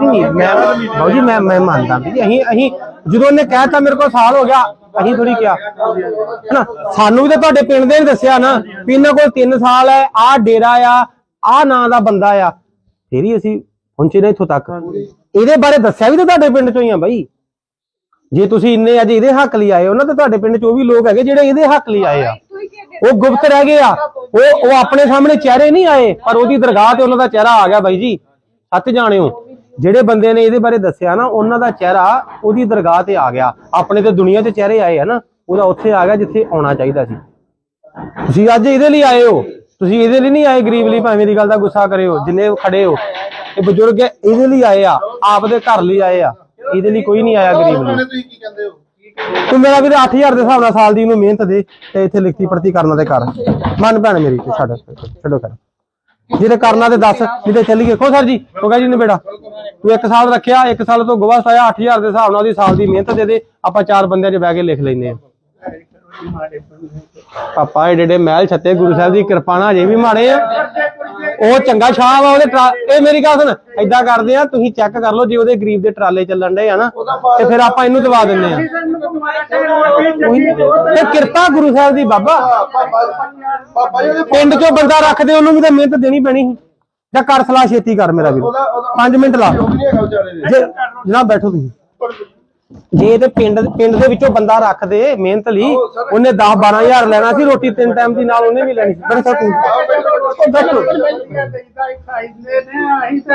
ਨਹੀਂ ਮੈਂ ਜੀ ਮੈਂ ਮੈਂ ਮੰਨਦਾ ਵੀ ਅਸੀਂ ਅਸੀਂ ਜਦੋਂ ਉਹਨੇ ਕਹਿਤਾ ਮੇਰੇ ਕੋਲ ਸਾਲ ਹੋ ਗਿਆ। ਅਸੀਂ ਥੋੜੀ ਕਿਹਾ। ਹਨਾ ਸਾਨੂੰ ਵੀ ਤਾਂ ਤੁਹਾਡੇ ਪਿੰਡ ਦੇ ਨੇ ਦੱਸਿਆ ਨਾ ਵੀ ਇਹਨਾਂ ਕੋਲ 3 ਸਾਲ ਹੈ, ਆਹ ਡੇਰਾ ਆ, ਆਹ ਨਾਂ ਦਾ ਬੰਦਾ ਆ। ਫੇਰ ਹੀ ਅਸੀਂ ਪਹੁੰਚੇ ਨੇ ਇੱਥੋਂ ਤੱਕ। ਇਹਦੇ ਬਾਰੇ ਦੱਸਿਆ ਵੀ ਤਾਂ ਤੁਹਾਡੇ ਪਿੰਡ ਚੋਂ ਹੀ ਆ ਬਾਈ। ਜੇ ਤੁਸੀਂ ਇੰਨੇ ਅੱਜ ਇਹਦੇ ਹੱਕ ਲਈ ਆਏ ਹੋ ਨਾ, ਤੇ ਤੁਹਾਡੇ ਪਿੰਡ ਚ ਉਹ ਵੀ ਲੋਕ ਹੈਗੇ ਜਿਹੜੇ ਇਹਦੇ ਹੱਕ ਲਈ ਆਏ ਆ। ਉਹ ਗੁਪਤ ਰਹਿ ਗਏ ਆ। ਉਹ ਉਹ ਆਪਣੇ ਸਾਹਮਣੇ ਚਿਹਰੇ ਨਹੀਂ ਆਏ, ਪਰ ਉਹਦੀ ਦਰਗਾਹ ਤੇ ਉਹਨਾਂ ਦਾ ਚਿਹਰਾ ਆ ਗਿਆ ਬਾਈ ਜੀ। ਸੱਚ ਜਾਣਿਓ। ਜਿਹੜੇ ਬੰਦੇ ਨੇ ਇਹਦੇ ਬਾਰੇ ਦੱਸਿਆ ਨਾ ਉਹਨਾਂ ਦਾ ਚਿਹਰਾ ਉਹਦੀ ਦਰਗਾਹ ਤੇ ਆ ਗਿਆ। ਆਪਣੇ ਤੇ ਦੁਨੀਆ 'ਚ ਚਿਹਰੇ ਆਏ ਆ ਨਾ ਉਹਦਾ ਉੱਥੇ ਆ ਗਿਆ ਜਿੱਥੇ ਆਉਣਾ ਚਾਹੀਦਾ ਸੀ। ਤੁਸੀਂ ਅੱਜ ਇਹਦੇ ਲਈ ਆਏ ਹੋ। ਤੁਸੀਂ ਇਹਦੇ ਲਈ ਨਹੀਂ ਆਏ ਗਰੀਬ ਲਈ ਭਾਵੇਂ ਮੇਰੀ ਗੱਲ ਦਾ ਗੁੱਸਾ ਕਰਿਓ ਜਿੰਨੇ ਖੜੇ ਹੋ। ਇਹ ਬਜ਼ੁਰਗ ਇਹਦੇ ਲਈ ਆਏ ਆ ਆਪ ਦੇ ਘਰ ਲਈ ਆਏ ਆ। ਇਹਦੇ ਲਈ ਕੋਈ ਨਹੀਂ ਆਇਆ ਗਰੀਬ ਲਈ ਤੁਸੀਂ ਕੀ ਕਹਿੰਦੇ ਹੋ? ਤੂੰ ਮੇਰਾ ਵੀਰ 8000 ਦੇ ਹਿਸਾਬ ਨਾਲ ਸਾਲ ਦੀ ਨੂੰ ਮਿਹਨਤ ਦੇ ਤੇ ਇੱਥੇ ਲਿਖਤੀ ਪ੍ਰਤੀ ਕਰਨਾ ਤੇ ਕਰ ਮਨ ਭੈਣ ਮੇਰੀ ਤੇ ਛੱਡ ਛੱਡੋ ਕਰ ਜਿਹਦੇ ਕਰਨਾ ਤੇ ਦੱਸ ਨਹੀਂ ਤੇ ਚੱਲੀਏ ਖੋ ਸਰ ਜੀ ਹੋ ਗਿਆ ਜੀ ਨਿਬੇੜਾ। ਤੂੰ ਇੱਕ ਸਾਲ ਰੱਖਿਆ, ਇੱਕ ਸਾਲ ਤੋਂ ਗਵਾ ਸਾਇਆ 8000 ਦੇ ਹਿਸਾਬ ਨਾਲ ਉਹਦੀ ਸਾਲ ਦੀ ਮਿਹਨਤ ਦੇ ਦੇ, ਆਪਾਂ ਚਾਰ ਬੰਦਿਆਂ 'ਚ ਬਹਿ ਕੇ ਲਿਖ ਲੈਨੇ ਆ ਪਾਪਾ, ਏਡੇ ਏਡੇ ਮਹਿਲ ਛੱਤੇ, ਗੁਰੂ ਸਾਹਿਬ ਦੀ ਕਿਰਪਾ ਨਾਲ ਅਜੇ ਵੀ ਮਾੜੇ ਆ। ਉਹ ਚੰਗਾ ਸ਼ਾਹ ਵਾ ਉਹਦੇ ਟਰਾ- ਇਹ ਮੇਰੀ ਗੱਲ ਸੁਣ ਏਦਾਂ ਕਰਦੇ ਆ ਤੁਸੀਂ ਚੈੱਕ ਕਰ ਲਓ ਜੇ ਉਹਦੇ ਗਰੀਬ ਦੇ ਟਰਾਲੇ ਚੱਲਣ ਡਏ ਆ ਨਾ ਤੇ ਫਿਰ ਆਪਾਂ ਇਹਨੂੰ ਦਵਾ ਦਿੰਨੇ ਆ। ਤੇ ਕਿਰਪਾ ਗੁਰੂ ਸਾਹਿਬ ਦੀ ਬਾਬਾ। ਪਾਪਾ ਜੀ ਉਹਦੇ ਪਿੰਡ ਚੋਂ ਬੰਦਾ ਰੱਖਦੇ ਉਹਨੂੰ ਵੀ ਤਾਂ ਮਿਹਨਤ ਦੇਣੀ ਪੈਣੀ ਸੀ। ਜਾਂ ਕਰ ਸਲਾਹ ਛੇਤੀ ਕਰ ਮੇਰਾ ਵੀਰ। 5 ਮਿੰਟ ਲਾ। ਉਹ ਵੀ ਨਹੀਂ ਹੈਗਾ ਵਿਚਾਰੇ ਦੇ। ਜੇ ਜਨਾਬ ਬੈਠੋ ਤੁਸੀਂ। ਜੇ ਤੇ ਪਿੰਡ ਪਿੰਡ ਦੇ ਵਿੱਚੋਂ ਬੰਦਾ ਰੱਖਦੇ ਮਿਹਨਤ ਲਈ ਉਹਨੇ 10 12000 ਲੈਣਾ ਸੀ ਰੋਟੀ ਤਿੰਨ ਟਾਈਮ ਦੀ ਨਾਲ ਉਹਨੇ ਵੀ ਲੈਣੀ ਸੀ। ਬੈਠੋ ਤੁਸੀਂ ਬੈਠੋ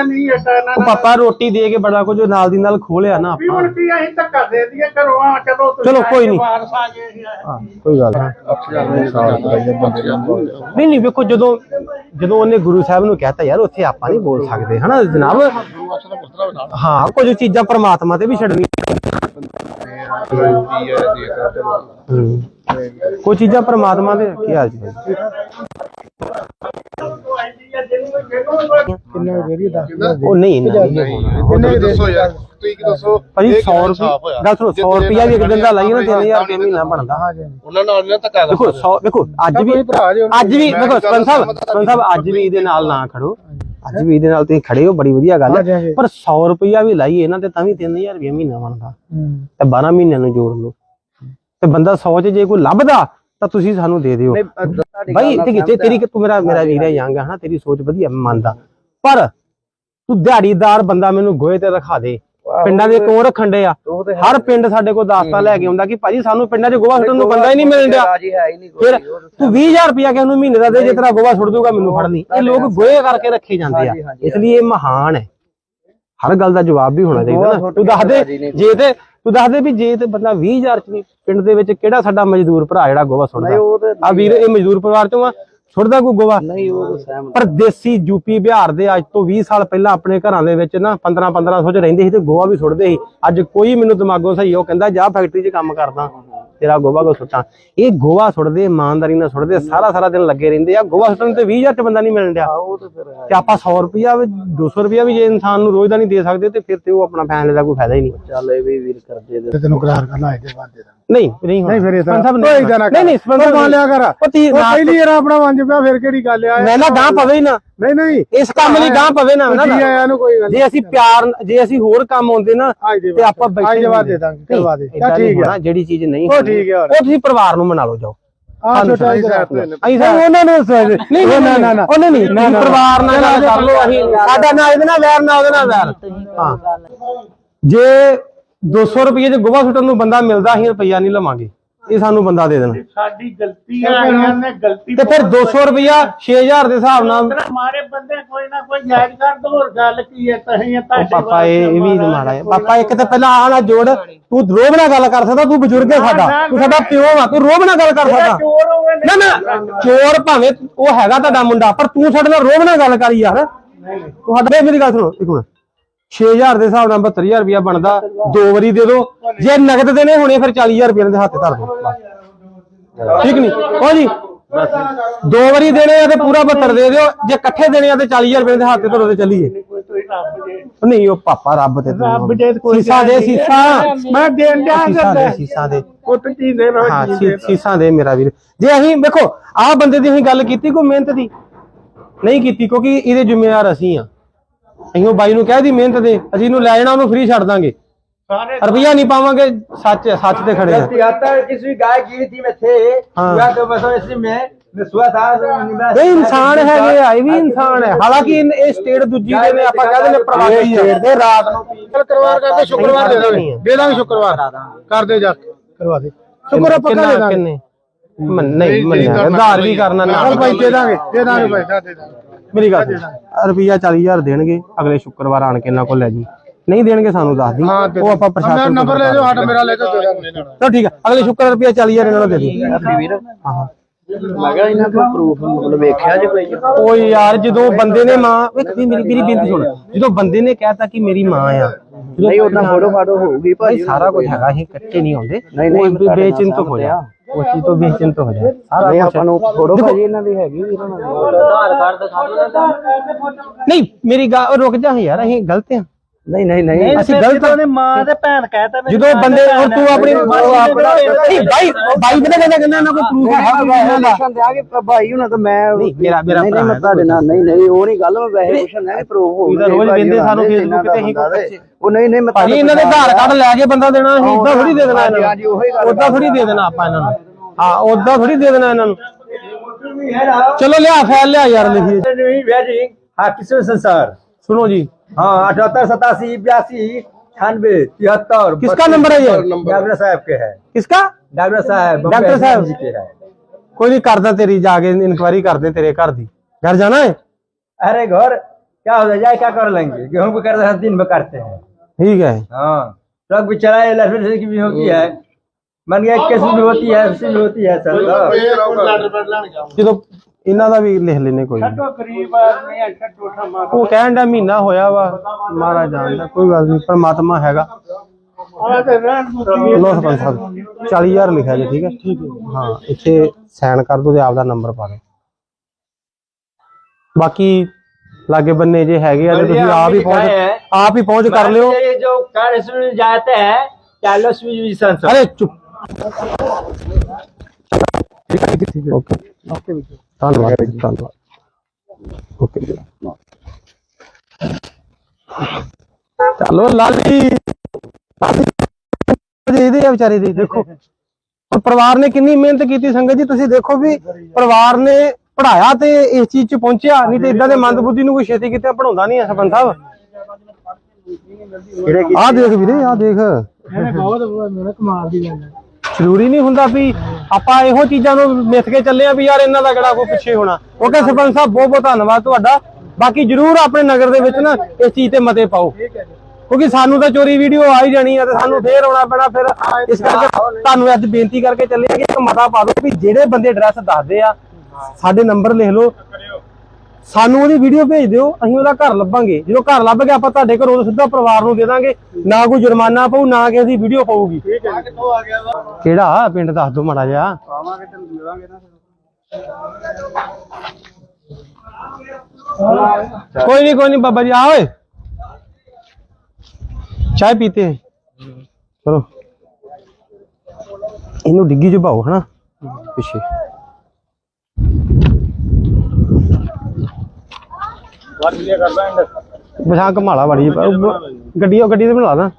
ਨਹੀਂ ਉਹ ਪਾਪਾ ਰੋਟੀ ਦੇ ਕੇ ਬੜਾ ਕੁਝ ਨਾਲ ਦੀ ਨਾਲ ਖੋਲਿਆ ਨਾ ਵੀ ਆਪਾਂ। ਹੁਣ ਕੀ ਅਸੀਂ ਧੱਕਾ ਦੇ ਦਈਏ ਘਰੋਂ ਆ ਚਲੋ ਚਲੋ, ਕੋਈ ਨੀ। ਵਾਰਸ ਆ ਗਏ ਅਸੀਂ। ਹਾਂ ਕੋਈ ਗੱਲ ਨਹੀਂ। ਨਹੀਂ ਨਹੀਂ ਵੇਖੋ ਜਦੋਂ ਜਦੋਂ ਉਹਨੇ ਗੁਰੂ ਸਾਹਿਬ ਨੂੰ ਕਹਿਤਾ ਯਾਰ ਉੱਥੇ ਆਪਾਂ ਨਹੀਂ ਬੋਲ ਸਕਦੇ। ਹਨਾ ਜਨਾਬ? ਹਾਂ ਕੁਝ ਚੀਜ਼ਾਂ ਪ੍ਰਮਾਤਮਾ ਤੇ ਵੀ ਹੂੰ। ਕੋਈ ਚੀਜ਼ਾਂ ਪ੍ਰਮਾਤਮਾ ਦੇ ਕੀ ਹਾਲ ਜੀ ਬਾਈ? ਉਹ ਨਹੀਂ ਨਹੀਂ ਕਿੰਨੇ ਦੱਸੋ ਯਾਰ? ਤੁਸੀਂ ਕੀ ਦੱਸੋ। ਭਾਜੀ ਇਹ 100 ਕਿੰਨਾ ਰੁਪਏ? ਗੱਲ ਸੁਣੋ 100 ਰੁਪਿਆ ਵੀ ਇੱਕ ਦਿਨ ਦਾ ਲਾਈਏ ਨਾ 3000 ਰੁਪਏ ਮਹੀਨਾ ਬਣਦਾ। ਉਹਨਾਂ ਨਾਲ ਨਾ ਧੱਕਾ ਦੇਖੋ 100 ਦੇਖੋ ਅੱਜ ਵੀ ਅੱਜ ਵੀ ਦੇਖੋ ਸਰਪੰਚ ਸਾਹਿਬ ਅੱਜ ਵੀ ਇਹਦੇ ਨਾਲ ਨਾ ਖੜੋ। ਅੱਜ ਵੀ ਇਹਦੇ ਨਾਲ ਤੁਸੀਂ ਖੜੇ ਹੋ ਬੜੀ ਵਧੀਆ ਗੱਲ ਹੈ। ਪਰ 100 ਰੁਪਿਆ ਵੀ ਲਾਈਏ ਨਾ ਤੇ ਤਾਂ ਵੀ 3000 ਰੁਪਏ ਮਹੀਨਾ ਬਣਦਾ। ਤੇ 12 ਮਹੀਨਿਆਂ ਨੂੰ ਜੋੜ ਲਓ। ਤੇ ਬੰਦਾ 100 ਚ ਜੇ ਕੋਈ ਲੱਭਦਾ ਤਾਂ ਤੁਸੀਂ ਸਾਨੂੰ ਦੇ ਦਿਓ। ਬਾਈ ਤੇ ਤੇਰੀ ਤੂੰ ਮੇਰਾ ਮੇਰਾ ਵੀਰ ਹੈ ਯੰਗ ਹੈ ਨਾ ਤੇਰੀ ਸੋਚ ਵਧੀਆ ਮੰਨਦਾ। ਪਰ ਤੂੰ ਦਿਹਾੜੀਦਾਰ ਬੰਦਾ ਮੈਨੂੰ ਗੋਏ ਤੇ ਰਖਾ ਦੇ। ਪਿੰਡਾਂ ਦੇ ਕਿਉਂ ਰੱਖਣ ਦੇ ਆ। ਹਰ ਪਿੰਡ ਸਾਡੇ ਕੋਲ ਦਾਸਤਾਂ ਲੈ ਕੇ ਆਉਂਦਾ ਕਿ ਭਾਜੀ ਸਾਨੂੰ ਪਿੰਡਾਂ 'ਚ ਗੋਵਾ ਸੁੱਟਣ ਨੂੰ ਬੰਦਾ ਹੀ ਨਹੀਂ ਮਿਲਣ ਡਿਆ। ਫਿਰ ਤੂੰ 20000 ਰੁਪਇਆ ਕਿ ਉਹਨੂੰ ਮਹੀਨੇ ਦਾ ਦੇ ਜੇ ਤੇਰਾ ਗੋਵਾ ਸੁੱਟ ਦੂਗਾ ਮੈਨੂੰ ਫੜ ਲਈ ਇਹ ਲੋਕ ਗੋਏ ਕਰਕੇ ਰੱਖੇ ਜਾਂਦੇ ਆ। ਇਸ ਲਈ ਇਹ ਮਹਾਨ ਹੈ। ਹਰ ਗੱਲ ਦਾ ਜਵਾਬ ਵੀ ਹੋਣਾ ਚਾਹੀਦਾ ਨਾ। ਤੂੰ ਦੱਸ ਦੇ ਜੇ ਤੇ ਤੂੰ ਦੱਸ ਦੇ ਵੀ ਜੇ ਤੇ ਬੰਦਾ 20000 ਚ ਵੀ ਪਿੰਡ ਦੇ ਵਿੱਚ ਕਿਹੜਾ ਸਾਡਾ ਮਜ਼ਦੂਰ ਭਰਾ ਜਿਹੜਾ ਗੋਵਾ ਸੁੱਟਦਾ? ਆ ਵੀਰ ਇਹ ਮਜ਼ਦੂਰ ਪਰਿਵਾਰ ਚੋਂ ਆ। ਸੁੱਟਦਾ ਕੋਈ ਗੋਵਾ ਨਹੀਂ ਉਹ ਤਾਂ ਸਹਿਮਤ ਪਰ ਦੇਸੀ ਯੂਪੀ ਬਿਹਾਰ ਦੇ ਅੱਜ ਤੋਂ 20 ਸਾਲ ਪਹਿਲਾਂ ਆਪਣੇ ਘਰਾਂ ਦੇ ਵਿੱਚ ਨਾ 15 1500 ਚ ਰਹਿੰਦੇ ਸੀ ਤੇ ਗੋਵਾ ਵੀ ਸੁੱਟਦੇ ਸੀ। ਅੱਜ ਕੋਈ ਮੈਨੂੰ ਦਿਮਾਗੋਂ ਸਹੀ ਉਹ ਕਹਿੰਦਾ ਜਾ ਫੈਕਟਰੀ 'ਚ ਕੰਮ ਕਰਦਾ ਤੇਰਾ ਗੋਵਾ ਕੋ ਸੁੱਟਾਂ। ਇਹ ਗੋਵਾ ਸੁੱਟਦੇ ਇਮਾਨਦਾਰੀ ਨਾਲ ਸੁੱਟਦੇ ਸਾਰਾ ਸਾਰਾ ਦਿਨ ਲੱਗੇ ਰਹਿੰਦੇ ਆ। ਗੋਵਾ ਸੁੱਟਣ ਤੇ 20000 ਚ ਬੰਦਾ ਨਹੀਂ ਮਿਲਣ ਡਿਆ। ਉਹ ਤਾਂ ਫਿਰ ਹੈ। ਤੇ ਆਪਾਂ 100 ਰੁਪਿਆ 200 ਰੁਪਿਆ ਵੀ ਜੇ ਇਨਸਾਨ ਨੂੰ ਰੋਜ਼ ਦਾ ਨਹੀਂ ਦੇ ਸਕਦੇ ਤੇ ਫਿਰ ਤੇ ਉਹ ਆਪਣਾ ਫੈਸਲੇ ਦਾ ਕੋਈ ਫਾਇਦਾ ਹੀ ਨਹੀਂ। ਚੱਲ ਇਹ ਵੀ ਵੀਰ ਕਰਦੇ ਦੇ ਤੈਨੂੰ ਕਰਾਰ ਕਰਨਾ ਇਹਦੇ ਬਾਅਦ ਦੇ ਨਹੀਂ। ਨਹੀਂ ਨਹੀਂ ਫਿਰ ਇਹ ਤਾਂ ਸਰਪੰਚ ਸਾਹਿਬ ਕੋਈ ਗੱਲ ਨਾ ਨਹੀਂ ਨਹੀਂ ਸਰਪੰਚ ਸਾਹਿਬ ਮੰਨ ਲਿਆ ਕਰ। ਉਹ ਤੀ- ਉਹ ਨਾ- ਪਹਿਲੀ ਵਾਰ ਆਪਣਾ ਵੰਜ ਪਿਆ ਫਿਰ ਕਿਹੜੀ ਗੱਲ ਆ? ਮੈਂ ਨਾ ਗਾਂ ਪਵੇ ਹੀ ਨਾ। ਨਹੀਂ ਨਹੀਂ। ਇਸ ਕੰਮ ਲਈ ਗਾਂ ਪਵੇ ਨਾ ਨਾ ਜੀ ਆਇਆਂ ਨੂੰ ਕੋਈ ਗੱਲ ਜੇ ਅਸੀਂ ਪਿਆਰ ਜੇ ਅਸੀਂ ਹੋਰ ਕੰਮ ਆਉਂਦੇ ਨਾ ਅੱਜ ਦੇ ਤੇ ਆਪਾਂ ਬਾਅਦ ਬੈਠੇ ਅੱਜ ਦੇ ਬਾਅਦ ਹੁੰਦੇ। ਦੇ ਦਾਂਗੇ ਕਰਵਾ ਦੇ। ਏਦਾਂ ਚੱਲ ਨਹੀਂ ਠੀਕ ਹੋਣਾ, ਹੈ ਜਿਹੜੀ ਚੀਜ਼ ਨਹੀਂ ਉਹ ਹੋਣੀ, ਠੀਕ ਹੈ ਹੋਰ। ਉਹ ਤੁਸੀਂ ਪਰਿਵਾਰ ਨੂੰ ਮਨਾ ਲਓ ਜਾਓ। ਆ ਛੋਟਾ ਜਿਹਾ ਅਸੀਂ ਤਾਂ ਉਹਨਾਂ ਨੂੰ ਨਹੀਂ ਨਹੀਂ ਨਾ, ਨਾ, ਨਾ। ਉਹਨੇ ਨਹੀਂ ਤੁਸੀਂ ਪਰਿਵਾਰ ਨਾਲ ਗੱਲ ਕਰ ਲਓ ਅਸੀਂ ਸਾਡਾ ਨਾ ਇਹਦੇ ਨਾਲ ਵੈਰ ਨਾ ਉਹਦੇ ਨਾਲ ਵੈਰ। ਹਾਂ। ਜੇ 200 ਰੁਪਏ ਚ ਗੋਵਾ ਸੁੱਟਣ ਨੂੰ ਬੰਦਾ ਮਿਲਦਾ ਅਸੀਂ ਰੁਪਈਆ ਨਹੀਂ ਲਵਾਂਗੇ। ਇਹ ਸਾਨੂੰ ਬੰਦਾ ਦੇ ਦੇਣਾ। ਸਾਡੀ ਗਲਤੀ ਆ ਇਹਨਾਂ ਨੇ ਗਲਤੀ ਤੇ ਫਿਰ 200 ਰੁਪਈਆ 6000 ਦੇ ਹਿਸਾਬ ਨਾਲ ਮਾਰੇ ਬੰਦੇ ਕੋਈ ਨਾ ਕੋਈ ਜਾਇਜ਼ ਕਰ ਦੋ ਹੋਰ ਗੱਲ ਕੀ ਹੈ ਤਹੀਂ ਉਹ ਪਾਪਾ ਇਹ ਵੀ ਮਾੜਾ ਹੈ। ਪਾਪਾ ਇੱਕ ਤੇ ਪਹਿਲਾਂ ਆ ਨਾ ਜੋੜ ਤੂੰ ਰੋਬ ਨਾਲ ਗੱਲ ਕਰ ਸਕਦਾ ਤੂੰ ਬਜ਼ੁਰਗ ਹੈ ਸਾਡਾ। ਤੂੰ ਸਾਡਾ ਪਿਓ ਵਾ ਤੂੰ ਰੋਬ ਨਾਲ ਗੱਲ ਕਰ ਸਕਦਾ। ਨਾ। ਨਾ ਚੋਰ ਭਾਵੇਂ ਉਹ ਹੈਗਾ ਤੁਹਾਡਾ ਮੁੰਡਾ ਪਰ ਤੂੰ ਸਾਡੇ ਨਾਲ ਰੋਬ ਨਾਲ ਗੱਲ ਕਰ ਯਾਰ। ਤੂੰ ਸਾਡੇ ਮੇਰੀ ਗੱਲ ਸੁਣੋ ਇੱਕ ਮਿੰਟ। 6000 ਦੇ ਹਿਸਾਬ ਨਾਲ 72000 ਰੁਪਇਆ ਬਣਦਾ ਦੋ ਵਾਰੀ ਦੇ ਦਿਓ ਜੇ ਨਗਦ ਦੇਣੇ ਹੋਣੇ ਫਿਰ 40000 ਰੁਪਏ ਦੇ ਹੱਥ ਧਰ ਦਿਓ ਬਸ। ਠੀਕ ਨਹੀਂ? ਹੋ ਜੀ ਦੋ ਵਾਰੀ ਦੇਣੇ ਆ ਤੇ ਪੂਰਾ 72 ਦੇ ਦਿਓ। ਜੇ ਇਕੱਠੇ ਦੇਣੇ ਆ ਤੇ 40000 ਰੁਪਏ ਦੇ ਹੱਥ ਧਰੋ ਤੇ ਚੱਲੀਏ। ਕੋਈ ਤੁਸੀਂ ਰੱਬ ਜੇ ਨਹੀਂ ਉਹ ਪਾਪਾ ਰੱਬ ਤੇ ਤੂੰ ਰੱਬ ਜੇ ਕੋਈ ਸੀਸਾਂ ਦੇ ਸੀਸਾਂ। ਮੈਂ ਦੇਣ ਜਾ ਸੀਸਾਂ ਦੇ ਸੀਸਾਂ ਦੇ। ਪੁੱਤ ਕੀ ਦੇ ਰੋ ਹਾਂ ਸੀ- ਸੀਸਾਂ ਦੇ ਮੇਰਾ ਵੀਰ। ਜੇ ਅਸੀਂ ਵੇਖੋ ਆਹ ਬੰਦੇ ਦੀ ਅਸੀਂ ਗੱਲ ਕੀਤੀ ਕੋਈ ਮਿਹਨਤ ਦੀ? ਨਹੀਂ ਕੀਤੀ ਕਿਉਂਕਿ ਇਹਦੇ ਜ਼ਿੰਮੇਵਾਰ ਅਸੀਂ ਆ। ਅਸੀਂ ਉਹ ਬਾਈ ਨੂੰ ਕਹਿ ਦੀ ਮਿਹਨਤ ਦੇ ਅਸੀਂ ਇਹਨੂੰ ਲੈ ਜਾਣਾ ਉਹਨੂੰ ਫ੍ਰੀ ਛੱਡ ਦਾਂਗੇ ਸਾਰੇ ਰੁਪਈਆ ਨਹੀਂ ਪਾਵਾਂਗੇ ਸੱਚ ਸੱਚ ਤੇ ਖੜੇ ਆ तिहत्तर किसी गाय गिरी थी में थे हाँ। हुआ तो बस इसी में मैं सुबह था निवास- ਇਹ ਇਨਸਾਨ ਹੈਗੇ ਆ ਇਹ ਵੀ ਇਨਸਾਨ ਹੈ ਹਾਲਾਂਕਿ ਇਨ- ਇਹ ਸਟੇਟ ਦੂਜੀ ਦੇ ਨੇ ਆਪਾਂ ਕਹਿੰਦੇ ਨੇ ਪ੍ਰਵਾਸੀ ਆ ਦੇ ਰਾਤ ਨੂੰ ਚੱਲ ਕਰਵਾਰ ਕਰਦੇ ਸ਼ੁੱਕਰਵਾਰ ਦੇ ਦਾਂਗੇ ਦੇ ਦਾਂਗੇ ਸ਼ੁੱਕਰਵਾਰ ਕਰ ਦੇ ਜਾ ਕਰਵਾ ਦੇ ਸ਼ੁੱਕਰਵਾਰ ਪੱਕਾ ਦੇ ਕਿੰਨਾ- ਦਾਂਗੇ ਕਿੰਨੇ ਮੰਨ- ਨਹੀਂ ਮੰਨਿਆ ਆਧਾਰ ਵੀ ਕਰਨਾ ਚੱਲ ਨਾਲ ਭਾਈ ਦੇ ਦਾਂਗੇ ਦੇ ਦਾਂਗੇ ਪੈਸਾ ਦੇ ਦਾਂਗੇ ਮੇਰੀ ਗੱਲ ਸੁਣ। ਰੁਪਈਆ 40000 ਦੇਣਗੇ ਅਗਲੇ ਸ਼ੁੱਕਰਵਾਰ ਆਣ ਕੇ ਇਹਨਾਂ ਕੋਲ ਲੈ ਜੀ। ਨਹੀਂ ਦੇਣਗੇ ਸਾਨੂੰ ਦੱਸ ਦੀ। ਹਾਂ ਦੇ ਉਹ ਆਪਾਂ ਮੇਰਾ ਪ੍ਰਸ਼ਾਸਨ ਨੰਬਰ ਲੈ ਜਾਓ ਸਾਡਾ ਮੇਰਾ ਲੈ ਕੇ ਦੇ ਦਾਂਗੇ ਚਲੋ ਠੀਕ ਹੈ ਅਗਲੇ ਸ਼ੁੱਕਰਵਾਰ ਰੁਪਈਆ 40000 ਇਹਨਾਂ ਨੂੰ ਦੇ ਦੀ ਵੀਰ। ਹਾਂ ਹਾਂ। ਕਿਹਾ ਇਹਨਾਂ ਕੋਲ ਪ੍ਰੂਫ ਮਤਲਬ ਵੇਖਿਆ ਜੇ ਕੋਈ। ਓ ਯਾਰ ਜਦੋਂ ਬੰਦੇ ਨੇ ਮਾਂ ਵੇਖ ਮੇਰੀ ਮੇਰੀ ਬੇਨਤੀ ਸੁਣ। ਜਦੋਂ ਬੰਦੇ ਨੇ ਕਹਿਤਾ ਕਿ ਮੇਰੀ ਮਾਂ ਆ ਨਹੀਂ ਉਹਨਾਂ ਫੋਟੋ ਫਾਟੋ ਹੋਊਗੀ ਭਾਈ ਸਾਰਾ ਕੁਝ ਹੈਗਾ ਅਸੀਂ ਇਕੱਠੇ ਨਹੀਂ ਆਉਂਦੇ। ਨਹੀਂ, ਨਹੀਂ, ਉਹ ਬੇਚਿੰਤ ਹੋ ਜਾ ਉਹ ਚੀਜ਼ ਤੋਂ ਬੇਚਿੰਤ ਹੋ ਜਾ ਸਾਰਾ ਨਹੀਂ ਆਪਾਂ ਨੂੰ ਫੋਟੋ ਭਾਜੀ ਇਹਨਾਂ ਦੀ ਹੈਗੀ ਉਹਨਾਂ ਦੀ। ਆਧਾਰ ਕਾਰਡ ਦਿਖਾ ਦਿਓ ਨਹੀਂ ਮੇਰੀ ਗੱਲ ਰੁਕ ਜਾ ਯਾਰ ਅਸੀਂ ਗਲਤ ਆ ਨਹੀਂ ਨਹੀਂ ਨਹੀਂ ਅਸੀਂ ਗਲਤ ਉਹਨੇ ਮਾਂ ਤੇ ਭੈਣ ਕਹਿਤਾ ਮੈਨੂੰ ਜਦੋਂ ਬੰਦੇ ਹੁਣ ਤੂੰ ਆਪਣੀ ਆਪਣਾ ਨਹੀਂ ਬਾਈ ਬਾਈ ਬਣਾ ਕਹਿੰਦਾ ਕਹਿੰਦਾ ਨਾ ਕੋਈ ਪ੍ਰੂਫ ਹੈ? ਉਹਨਾਂ ਦਾ ਆ ਕੇ ਭਾਈ ਹੁਣਾ ਤਾਂ ਮੈਂ ਮੇਰਾ ਮੇਰਾ ਨਹੀਂ ਮੈਂ ਤੁਹਾਡੇ ਨਾਲ ਨਹੀਂ। ਨਹੀਂ ਉਹ ਨਹੀਂ ਗੱਲ ਮੈਂ ਵੈਸੇ ਕੁਸ਼ਨ ਹੈ ਪ੍ਰੂਫ ਹੋ ਗਿਆ ਰੋਜ਼ ਬੰਦੇ ਸਾਨੂੰ ਫੇਸਬੁੱਕ ਤੇ ਹੀ ਕੋਈ ਉਹ ਨਹੀਂ ਨਹੀਂ ਮੈਂ ਭਾਈ ਇਹਨਾਂ ਦੇ ਆਧਾਰ ਕਾਰਡ ਲੈ ਕੇ ਬੰਦਾ ਦੇਣਾ ਅਸੀਂ ਇਦਾਂ ਥੋੜੀ ਦੇ ਦੇਣਾ ਇਹਨਾਂ ਨੂੰ। ਉਦਾਂ ਥੋੜੀ ਦੇ ਦੇਣਾ ਆਪਾਂ ਇਹਨਾਂ ਨੂੰ। ਹਾਂ ਉਦਾਂ ਥੋੜੀ ਦੇ ਦੇਣਾ ਇਹਨਾਂ ਨੂੰ। ਚਲੋ ਲਿਆ ਫਾਇਲ ਲਿਆ ਯਾਰ ਲਿਖੀ। ਨਹੀਂ ਵੈਰੀ ਸੰਸਾਰ। सुनो जी। हाँ अठहत्तर सतासी बयासी छियानवे तिहत्तर किसका नंबर है ये? डॉक्टर साहब के है। किसका? डॉक्टर साहब डॉक्टर साहब। जी के है। कोई नहीं करदा तेरी जाके इंक्वायरी कर दे तेरे घर दी। घर जाना है? अरे घर क्या हो जाए क्या कर लेंगे? गेहूँ को करते हैं दिन में करते हैं। ठीक है। हाँ ट्रक भी चलाए लड़के की भी होती है। मन गया कैसी भी होती है ऐसी भी होती है सर। ਜਦੋਂ ਇਹਨਾਂ ਦਾ ਵੀ ਲਿਖ ਲੈਨੇ ਕੋਈ ਨੀ। ਗਰੀਬ ਆਦਮੀ ਹੈ ਛੱਡੋ ਠਮਾ ਉਹ ਕਹਿਣ ਦਾ ਮਹੀਨਾ ਹੋਇਆ ਵਾ ਮਾਰਾ ਜਾਣਦਾ ਕੋਈ ਗੱਲ ਨਹੀਂ ਪਰਮਾਤਮਾ ਹੈਗਾ ਆ ਤੇ ਰਹਿਣ ਨੂੰ ਲੋ ਸਰਪੰਚ ਸਾਹਿਬ 40000 ਲਿਖਿਆ ਜੀ ਠੀਕ ਹੈ ਠੀਕ ਹੈ ਹਾਂ ਇੱਥੇ ਸਾਈਨ ਕਰ ਦੋ ਤੇ ਆਪਦਾ ਨੰਬਰ ਪਾ ਦਿਓ ਬਾਕੀ ਲਾਗੇ ਬੰਨੇ ਜੇ ਹੈਗੇ ਆ ਤੇ ਤੁਸੀਂ ਆਪ ਹੀ ਪਹੁੰਚ ਆਪ ਹੀ ਪਹੁੰਚ ਕਰ ਲਿਓ ये जो कार इसमें जाते हैं चार्लोस विजन ਅਰੇ ਚੁੱਪ ਓਕੇ ਧੰਨਵਾਦ ਜੀ, ਧੰਨਵਾਦ। ਓਕੇ ਜੀ। ਚਲੋ ਲਾਲੀ ਲਾਲੀ ਇਹਦੇ ਆ ਵਿਚਾਰੇ ਦੇ ਦੇਖੋ। ਪਰਿਵਾਰ ਨੇ ਕਿੰਨੀ ਮਿਹਨਤ ਕੀਤੀ ਸੰਗਤ ਜੀ ਤੁਸੀਂ ਦੇਖੋ ਵੀ ਪਰਿਵਾਰ ਨੇ ਪੜਾਇਆ ਤੇ ਇਸ ਚੀਜ਼ 'ਚ ਪਹੁੰਚਿਆ ਨਹੀਂ ਤੇ ਇਦਾਂ ਦੇ ਮੰਦਬੁੱਧੀ ਨੂੰ ਕੋਈ ਛੇਤੀ ਕਿਤੇ ਪੜਾਉਂਦਾ ਨਹੀਂ ਸਰਪੰਚ ਸਾਹਿਬ। ਆਹ ਦੇਖ ਵੀਰੇ ਆਹ ਦੇਖ। ਬਹੁਤ ਮੇਰਾ ਕਮਾਲ ਦੀ ਗੱਲ ਹੈ। ਜ਼ਰੂਰੀ ਨਹੀਂ ਹੁੰਦਾ ਵੀ ਆਪਾਂ ਇਹੋ ਚੀਜ਼ਾਂ ਨੂੰ ਮਿੱਥ ਕੇ ਚੱਲੇ ਆ ਵੀ ਯਾਰ ਇਹਨਾਂ ਦਾ ਕਿਹੜਾ ਕੋਈ ਪਿੱਛੇ ਹੋਣਾ। ਓਕੇ, ਸਰਪੰਚ ਸਾਹਿਬ, ਬਹੁਤ ਬਹੁਤ ਧੰਨਵਾਦ ਤੁਹਾਡਾ। ਬਾਕੀ ਜਰੂਰ ਆਪਣੇ ਨਗਰ ਦੇ ਵਿੱਚ ਨਾ ਇਸ ਚੀਜ਼ ਤੇ ਮਤੇ ਪਾਓ। ਕਿਉਂਕਿ ਸਾਨੂੰ ਤਾਂ ਚੋਰੀ ਵੀਡੀਓ ਆ ਹੀ ਜਾਣੀ ਆ ਤੇ ਸਾਨੂੰ ਫੇਰ ਆਉਣਾ ਪੈਣਾ, ਫਿਰ ਇਸ ਕਰਕੇ ਤੁਹਾਨੂੰ ਅੱਜ ਬੇਨਤੀ ਕਰਕੇ ਚੱਲੇ ਆ ਕਿ ਇੱਕ ਮਤਾ ਪਾ ਦਿਓ ਵੀ ਜਿਹੜੇ ਬੰਦੇ ਐਡਰੈਸ ਦੱਸਦੇ ਆ, ਸਾਡੇ ਨੰਬਰ ਲਿਖ ਲਓ। ਸਾਨੂੰ ਉਹਦੀ ਵੀਡੀਓ ਭੇਜ ਦਿਓ ਅਸੀਂ ਉਹਦਾ ਘਰ ਲੱਭਾਂਗੇ। ਜਦੋਂ ਘਰ ਲੱਭ ਗਿਆ ਆਪਾਂ ਤੁਹਾਡੇ ਘਰੋਂ ਸਿੱਧਾ ਪਰਿਵਾਰ ਨੂੰ ਦੇ ਦਾਂਗੇ ਨਾ ਕੋਈ ਜੁਰਮਾਨਾ ਪਊ ਨਾ ਕਿ ਅਸੀਂ ਵੀਡੀਓ ਪਾਊਗੀ। ਕਿਹੜਾ? ਪਿੰਡ ਦੱਸ ਦਿਓ ਮਾੜਾ ਜਿਹਾ। ਕੋਈ ਨਹੀਂ ਕੋਈ ਨਹੀਂ ਬਾਬਾ ਜੀ ਆਓ ਚਾਹ ਪੀਤੇ ਚਲੋ। ਇਹਨੂੰ ਡਿੱਗੀ ਚ ਪਾਓ ਹਨਾ? ਪਿੱਛੇ। ਪਛਾਣ ਕਮਾਲਾ ਬੜੀ ਗੱਡੀ ਉਹ ਗੱਡੀ ਤੇ ਬਣਾ ਦਾਂ।